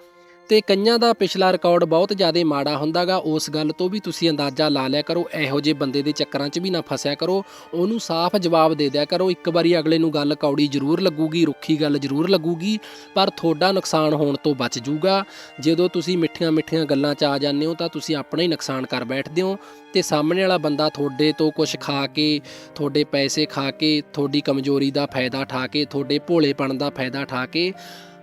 ਤੇ ਕਈਆਂ ਦਾ ਪਿਛਲਾ ਰਿਕਾਰਡ ਬਹੁਤ ਜ਼ਿਆਦਾ ਮਾੜਾ ਹੁੰਦਾਗਾ। ਉਸ ਗੱਲ ਤੋਂ ਵੀ ਤੁਸੀਂ ਅੰਦਾਜ਼ਾ ਲਾ ਲਿਆ ਕਰੋ। ਇਹੋ ਜਿਹੇ ਬੰਦੇ ਦੇ ਚੱਕਰਾਂ 'ਚ ਵੀ ਨਾ ਫਸਿਆ ਕਰੋ। ਉਹਨੂੰ ਸਾਫ਼ ਜਵਾਬ ਦੇ ਦਿਆ ਕਰੋ। ਇੱਕ ਵਾਰੀ ਅਗਲੇ ਨੂੰ ਗੱਲ ਕੌੜੀ ਜ਼ਰੂਰ ਲੱਗੂਗੀ, ਰੁੱਖੀ ਗੱਲ ਜ਼ਰੂਰ ਲੱਗੂਗੀ, ਪਰ ਤੁਹਾਡਾ ਨੁਕਸਾਨ ਹੋਣ ਤੋਂ ਬਚ ਜੂਗਾ। ਜਦੋਂ ਤੁਸੀਂ ਮਿੱਠੀਆਂ ਮਿੱਠੀਆਂ ਗੱਲਾਂ 'ਚ ਆ ਜਾਂਦੇ ਹੋ, ਤਾਂ ਤੁਸੀਂ ਆਪਣਾ ਹੀ ਨੁਕਸਾਨ ਕਰ ਬੈਠਦੇ ਹੋ। ਤੇ ਸਾਹਮਣੇ ਵਾਲਾ ਬੰਦਾ ਤੁਹਾਡੇ ਤੋਂ ਕੁਝ ਖਾ ਕੇ, ਤੁਹਾਡੇ ਪੈਸੇ ਖਾ ਕੇ, ਤੁਹਾਡੀ ਕਮਜ਼ੋਰੀ ਦਾ ਫਾਇਦਾ ਠਾ ਕੇ, ਤੁਹਾਡੇ ਭੋਲੇਪਣ ਦਾ ਫਾਇਦਾ ਠਾ ਕੇ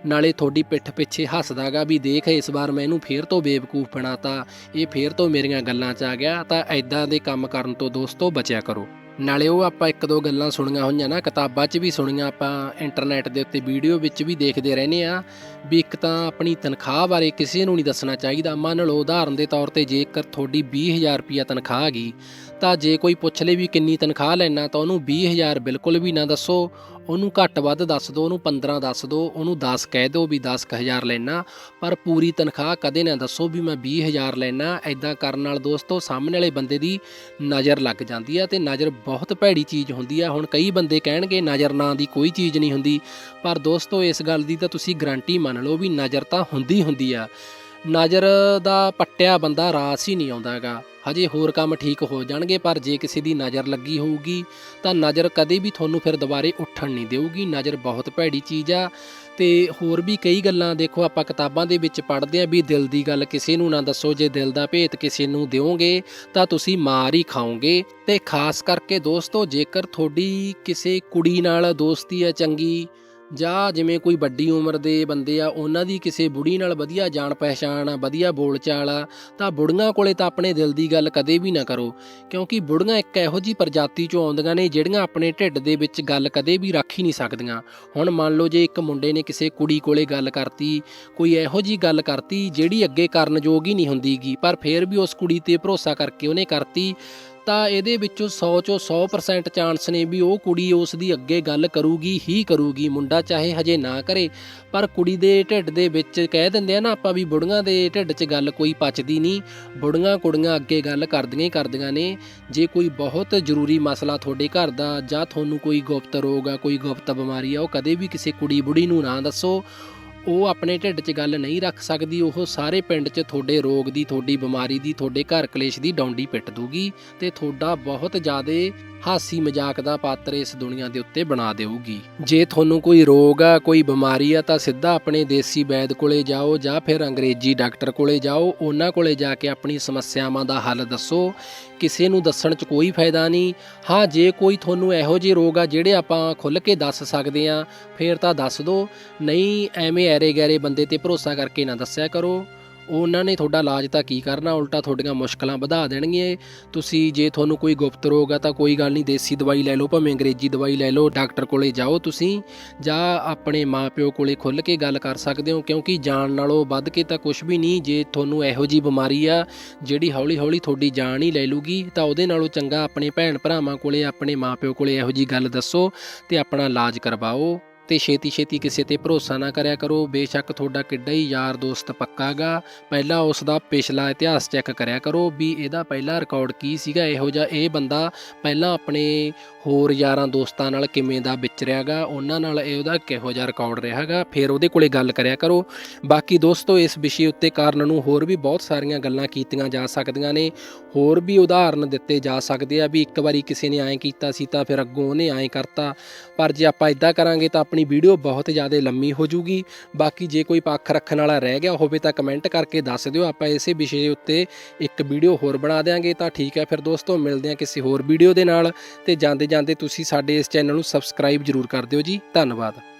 ਨਾਲੇ ਤੁਹਾਡੀ ਪਿੱਠ ਪਿੱਛੇ ਹੱਸਦਾਗਾ ਵੀ ਦੇਖ, ਇਸ ਵਾਰ ਮੈਨੂੰ ਇਹਨੂੰ ਫੇਰ ਤੋਂ ਬੇਵਕੂਫ ਬਣਾਤਾ। ਇਹ ਫੇਰ ਤੋਂ ਮੇਰੀਆਂ ਗੱਲਾਂ 'ਚ ਆ ਗਿਆ, ਤਾਂ ਐਦਾਂ ਦੇ ਕੰਮ ਕਰਨ ਤੋਂ ਦੋਸਤੋ ਬਚਿਆ ਕਰੋ। ਨਾਲੇ ਉਹ ਆਪਾਂ ਇੱਕ ਦੋ ਗੱਲਾਂ ਸੁਣੀਆਂ ਹੋਈਆਂ ਨਾ, ਕਿਤਾਬਾਂ 'ਚ ਵੀ ਸੁਣੀਆਂ, ਆਪਾਂ ਇੰਟਰਨੈਟ ਦੇ ਉੱਤੇ ਵੀਡੀਓ ਵਿੱਚ ਵੀ ਦੇਖਦੇ ਰਹਿੰਦੇ ਆ, ਵੀ ਇੱਕ ਤਾਂ ਆਪਣੀ ਤਨਖਾਹ ਬਾਰੇ ਕਿਸੇ ਨੂੰ ਨਹੀਂ ਦੱਸਣਾ ਚਾਹੀਦਾ। ਮੰਨ ਲਓ, ਉਦਾਹਰਨ ਦੇ ਤੌਰ ਤੇ ਜੇਕਰ ਤੁਹਾਡੀ 20000 ਰੁਪਿਆ ਤਨਖਾਹ ਹੈਗੀ ਤਾਂ ਜੇ ਕੋਈ ਪੁੱਛ ਲੇ ਵੀ ਕਿੰਨੀ ਤਨਖਾਹ ਲੈਣਾ, ਤਾਂ ਉਹਨੂੰ 20000 ਬਿਲਕੁਲ ਵੀ ਨਾ ਦੱਸੋ। ਉਹਨੂੰ ਘੱਟ ਵੱਧ ਦੱਸ ਦਿਓ, ਉਹਨੂੰ 15 ਦੱਸ ਦਿਓ, ਉਹਨੂੰ 10 ਕਹਿ ਦਿਓ ਵੀ 10000 ਲੈਣਾ। ਪਰ ਪੂਰੀ ਤਨਖਾਹ ਕਦੇ ਨਾ ਦੱਸੋ ਵੀ ਮੈਂ 20000 ਲੈਣਾ। ਐਦਾਂ ਕਰਨ ਨਾਲ ਦੋਸਤੋ, ਸਾਹਮਣੇ ਵਾਲੇ ਬੰਦੇ ਦੀ ਨਜ਼ਰ ਲੱਗ ਜਾਂਦੀ ਆ ਤੇ ਨਜ਼ਰ ਬਹੁਤ ਭੈੜੀ ਚੀਜ਼ ਹੁੰਦੀ ਆ। ਹੁਣ ਕਈ ਬੰਦੇ ਕਹਿਣਗੇ ਨਜ਼ਰ ਨਾਂ ਦੀ ਕੋਈ ਚੀਜ਼ ਨਹੀਂ ਹੁੰਦੀ। ਪਰ ਦੋਸਤੋ, ਇਸ ਗੱਲ ਦੀ ਤਾਂ ਤੁਸੀਂ ਗਰੰਟੀ ਮੰਨ ਲਓ ਵੀ ਨਜ਼ਰ ਤਾਂ ਹੁੰਦੀ ਹੁੰਦੀ ਆ। ਨਜ਼ਰ ਦਾ ਪੱਟਿਆ ਬੰਦਾ ਰਾਸ ਹੀ ਨਹੀਂ ਆਉਂਦਾਗਾ ਹਜੇ ਹੋਰ ਕੰਮ ਠੀਕ ਹੋ ਜਾਣਗੇ, ਪਰ ਜੇ ਕਿਸੇ ਦੀ ਨਜ਼ਰ ਲੱਗੀ ਹੋਊਗੀ, ਤਾਂ ਨਜ਼ਰ ਕਦੇ ਵੀ ਤੁਹਾਨੂੰ ਫਿਰ ਦੁਬਾਰੇ ਉੱਠਣ ਨਹੀਂ ਦੇਊਗੀ। ਨਜ਼ਰ ਬਹੁਤ ਭੈੜੀ ਚੀਜ਼ ਆ। ਤੇ ਹੋਰ ਵੀ ਕਈ ਗੱਲਾਂ, ਦੇਖੋ ਆਪਾਂ ਕਿਤਾਬਾਂ ਦੇ ਵਿੱਚ ਪੜ੍ਹਦੇ ਆ ਵੀ ਦਿਲ ਦੀ ਗੱਲ ਕਿਸੇ ਨੂੰ ਨਾ ਦੱਸੋ, ਜੇ ਦਿਲ ਦਾ ਭੇਤ ਕਿਸੇ ਨੂੰ ਦਿਓਗੇ, ਤਾਂ ਤੁਸੀਂ ਮਾਰ ਹੀ ਖਾਓਗੇ। ਤੇ ਖਾਸ ਕਰਕੇ ਦੋਸਤੋ, ਜੇਕਰ ਤੁਹਾਡੀ ਕਿਸੇ ਕੁੜੀ ਨਾਲ ਦੋਸਤੀ ਆ ਚੰਗੀ ਜਾਂ ਜਿਵੇਂ ਕੋਈ ਵੱਡੀ ਉਮਰ ਦੇ ਬੰਦੇ ਆ, ਉਹਨਾਂ ਦੀ ਕਿਸੇ ਬੁੜੀ ਨਾਲ ਵਧੀਆ ਜਾਣ ਪਹਿਚਾਣ ਆ, ਵਧੀਆ ਬੋਲਚਾਲ ਆ, ਤਾਂ ਬੁੜੀਆਂ ਕੋਲੇ ਤਾਂ ਆਪਣੇ ਦਿਲ ਦੀ ਗੱਲ ਕਦੇ ਵੀ ਨਾ ਕਰੋ। ਕਿਉਂਕਿ ਬੁੜੀਆਂ ਇੱਕ ਇਹੋ ਜੀ ਪ੍ਰਜਾਤੀ ਚੋਂ ਆਉਂਦੀਆਂ ਨੇ, ਜਿਹੜੀਆਂ ਆਪਣੇ ਢਿੱਡ ਦੇ ਵਿੱਚ ਗੱਲ ਕਦੇ ਵੀ ਰੱਖ ਹੀ ਨਹੀਂ ਸਕਦੀਆਂ। ਹੁਣ ਮੰਨ ਲਓ ਜੇ ਇੱਕ ਮੁੰਡੇ ਨੇ ਕਿਸੇ ਕੁੜੀ ਕੋਲੇ ਗੱਲ ਕਰਤੀ, ਕੋਈ ਇਹੋ ਜੀ ਗੱਲ ਕਰਤੀ, ਜਿਹੜੀ ਅੱਗੇ ਕਰਨ ਯੋਗ ਹੀ ਨਹੀਂ ਹੁੰਦੀਗੀ, ਪਰ ਫਿਰ ਵੀ ਉਸ ਕੁੜੀ ਤੇ ਭਰੋਸਾ ਕਰਕੇ ਉਹਨੇ ਕਰਤੀ ਤਾਂ ਇਹਦੇ ਵਿੱਚੋਂ 100 ਚੋਂ 100% ਚਾਂਸ ਨੇ ਵੀ ਉਹ ਕੁੜੀ ਉਸ ਦੀ ਅੱਗੇ ਗੱਲ ਕਰੂਗੀ, ਹੀ ਕਰੂਗੀ। ਮੁੰਡਾ ਚਾਹੇ ਹਜੇ ਨਾ ਕਰੇ, ਪਰ ਕੁੜੀ ਦੇ ਢਿੱਡ ਦੇ ਵਿੱਚ ਕਹਿ ਦਿੰਦੇ ਆ ਨਾ, ਆਪਾਂ ਵੀ ਬੁੜੀਆਂ ਦੇ ਢਿੱਡ 'ਚ ਗੱਲ ਕੋਈ ਪਚਦੀ ਨਹੀਂ। ਬੁੜੀਆਂ ਕੁੜੀਆਂ ਅੱਗੇ ਗੱਲ ਕਰਦੀਆਂ ਹੀ ਕਰਦੀਆਂ ਨੇ। ਜੇ ਕੋਈ ਬਹੁਤ ਜ਼ਰੂਰੀ ਮਸਲਾ ਤੁਹਾਡੇ ਘਰ ਦਾ ਜਾਂ ਤੁਹਾਨੂੰ ਕੋਈ ਗੁਪਤ ਰੋਗ ਆ, ਕੋਈ ਗੁਪਤ ਬਿਮਾਰੀ ਆ, ਉਹ ਕਦੇ ਵੀ ਕਿਸੇ ਕੁੜੀ ਬੁੜੀ ਨੂੰ ਨਾ ਦੱਸੋ। ਉਹ ਆਪਣੇ ਢਿੱਡ 'ਚ ਗੱਲ ਨਹੀਂ ਰੱਖ ਸਕਦੀ, ਉਹ ਸਾਰੇ ਪਿੰਡ 'ਚ ਤੁਹਾਡੇ ਰੋਗ ਦੀ, ਤੁਹਾਡੀ ਬਿਮਾਰੀ ਦੀ, ਤੁਹਾਡੇ ਘਰ ਕਲੇਸ਼ ਦੀ ਡੌਂਡੀ ਪਿੱਟ ਦੂਗੀ ਤੇ ਤੁਹਾਡਾ ਬਹੁਤ ਜ਼ਿਆਦਾ ਹਾਸੀ ਮਜ਼ਾਕ ਦਾ ਪਾਤਰ ਇਸ ਦੁਨੀਆ ਦੇ ਉੱਤੇ ਬਣਾ ਦੇਊਗੀ। ਜੇ ਤੁਹਾਨੂੰ ਕੋਈ ਰੋਗ ਆ, ਕੋਈ ਬਿਮਾਰੀ ਆ, ਤਾਂ ਸਿੱਧਾ ਆਪਣੇ ਦੇਸੀ ਵੈਦ ਕੋਲੇ ਜਾਓ ਜਾਂ ਫਿਰ ਅੰਗਰੇਜ਼ੀ ਡਾਕਟਰ ਕੋਲੇ ਜਾਓ, ਉਹਨਾਂ ਕੋਲੇ ਜਾ ਕੇ ਆਪਣੀ ਸਮੱਸਿਆਵਾਂ ਦਾ ਹੱਲ ਦੱਸੋ। ਕਿਸੇ ਨੂੰ ਦੱਸਣ 'ਚ ਕੋਈ ਫਾਇਦਾ ਨਹੀਂ। ਹਾਂ, ਜੇ ਕੋਈ ਤੁਹਾਨੂੰ ਇਹੋ ਜਿਹੇ ਰੋਗ ਆ ਜਿਹੜੇ ਆਪਾਂ ਖੁੱਲ੍ਹ ਕੇ ਦੱਸ ਸਕਦੇ ਆ ਫੇਰ ਤਾਂ ਦੱਸ ਦਿਓ। ਨਹੀਂ, ਐਵੇਂ ਐਰੇ ਗੈਰੇ ਬੰਦੇ ਤੇ ਭਰੋਸਾ ਕਰਕੇ ਨਾ ਦੱਸਿਆ ਕਰੋ। ਉਹਨਾਂ ਨੇ ਤੁਹਾਡਾ ਇਲਾਜ ਤਾਂ ਕੀ ਕਰਨਾ, ਉਲਟਾ ਤੁਹਾਡੀਆਂ ਮੁਸ਼ਕਲਾਂ ਵਧਾ ਦੇਣਗੇ ਤੁਸੀਂ ਜੇ ਤੁਹਾਨੂੰ ਕੋਈ ਗੁਪਤ ਰੋਗ ਆ ਤਾਂ ਕੋਈ ਗੱਲ ਨਹੀਂ, ਦੇਸੀ ਦਵਾਈ ਲੈ ਲਓ, ਭਾਵੇਂ ਅੰਗਰੇਜ਼ੀ ਦਵਾਈ ਲੈ ਲਓ, ਡਾਕਟਰ ਕੋਲੇ ਜਾਓ ਤੁਸੀਂ, ਜਾਂ ਆਪਣੇ ਮਾਪਿਓ ਕੋਲੇ ਖੁੱਲ੍ਹ ਕੇ ਗੱਲ ਕਰ ਸਕਦੇ ਹੋ, ਕਿਉਂਕਿ ਜਾਣ ਨਾਲੋਂ ਵੱਧ ਕੇ ਤਾਂ ਕੁਝ ਵੀ ਨਹੀਂ, ਜੇ ਤੁਹਾਨੂੰ ਇਹੋ ਜੀ ਬਿਮਾਰੀ ਆ, ਜਿਹੜੀ ਹੌਲੀ ਹੌਲੀ ਤੁਹਾਡੀ ਜਾਨ ਹੀ ਲੈ ਲੂਗੀ, ਤਾਂ ਉਹਦੇ ਨਾਲੋਂ ਚੰਗਾ ਆਪਣੇ ਭੈਣ ਭਰਾਵਾਂ ਕੋਲੇ, ਆਪਣੇ ਮਾਪਿਓ ਕੋਲੇ ਇਹੋ ਜੀ ਗੱਲ ਦੱਸੋ ਤੇ ਆਪਣਾ ਇਲਾਜ ਕਰਵਾਓ। ਤੇ ਛੇਤੀ ਛੇਤੀ ਕਿਸੇ ਤੇ ਭਰੋਸਾ ਨਾ ਕਰਿਆ ਕਰੋ। ਬੇਸ਼ੱਕ ਤੁਹਾਡਾ ਕਿੱਡਾ ਹੀ ਯਾਰ ਦੋਸਤ ਪੱਕਾਗਾ ਪਹਿਲਾਂ ਉਸ ਦਾ ਪਿਛਲਾ ਇਤਿਹਾਸ ਚੈੱਕ ਕਰਿਆ ਕਰੋ ਵੀ ਇਹਦਾ ਪਹਿਲਾ ਰਿਕਾਰਡ ਕੀ ਸੀਗਾ। ਇਹੋ ਜਿਹਾ ਇਹ ਬੰਦਾ ਪਹਿਲਾਂ ਆਪਣੇ ਹੋਰ ਯਾਰਾਂ ਦੋਸਤਾਂ ਨਾਲ ਕਿਵੇਂ ਦਾ ਵਿਚਰਿਆਗਾ ਉਹਨਾਂ ਨਾਲ ਇਹ ਉਹਦਾ ਕਿਹੋ ਜਿਹਾ ਰਿਕਾਰਡ ਰਿਹਾਗਾ ਫਿਰ ਉਹਦੇ ਕੋਲੇ ਗੱਲ ਕਰਿਆ ਕਰੋ। ਬਾਕੀ ਦੋਸਤੋ, ਇਸ ਵਿਸ਼ੇ ਉੱਤੇ ਕਾਰਨ ਨੂੰ ਹੋਰ ਵੀ ਬਹੁਤ ਸਾਰੀਆਂ ਗੱਲਾਂ ਕੀਤੀਆਂ ਜਾ ਸਕਦੀਆਂ ਨੇ। ਹੋਰ ਵੀ ਉਦਾਹਰਨ ਦਿੱਤੇ ਜਾ ਸਕਦੇ ਆ ਵੀ ਇੱਕ ਵਾਰੀ ਕਿਸੇ ਨੇ ਐਂ ਕੀਤਾ ਸੀ ਤਾਂ ਫਿਰ ਅੱਗੋਂ ਉਹਨੇ ਐਂ ਕਰਤਾ। ਪਰ ਜੇ ਆਪਾਂ ਇਦਾਂ ਕਰਾਂਗੇ ਤਾਂ ਆਪਣੀ ਵੀਡੀਓ ਬਹੁਤ ਜ਼ਿਆਦਾ ਲੰਮੀ ਹੋ ਜੂਗੀ। ਬਾਕੀ ਜੇ ਕੋਈ ਪੱਖ ਰੱਖਣ ਵਾਲਾ ਰਹਿ ਗਿਆ ਹੋਵੇ ਤਾਂ ਕਮੈਂਟ ਕਰਕੇ ਦੱਸ ਦਿਓ। ਆਪਾਂ ਇਸੇ ਵਿਸ਼ੇ ਉੱਤੇ ਇੱਕ ਵੀਡੀਓ ਹੋਰ ਬਣਾ ਦੇਾਂਗੇ ਤਾਂ ਠੀਕ ਹੈ ਫਿਰ ਦੋਸਤੋ, ਮਿਲਦੇ ਹਾਂ ਕਿਸੇ ਹੋਰ ਵੀਡੀਓ ਦੇ ਨਾਲ। ਤੇ ਜਾਂਦੇ ਜਾਂਦੇ ਤੁਸੀਂ ਸਾਡੇ ਇਸ ਚੈਨਲ ਨੂੰ ਸਬਸਕ੍ਰਾਈਬ ਜਰੂਰ ਕਰ ਦਿਓ ਜੀ। ਧੰਨਵਾਦ।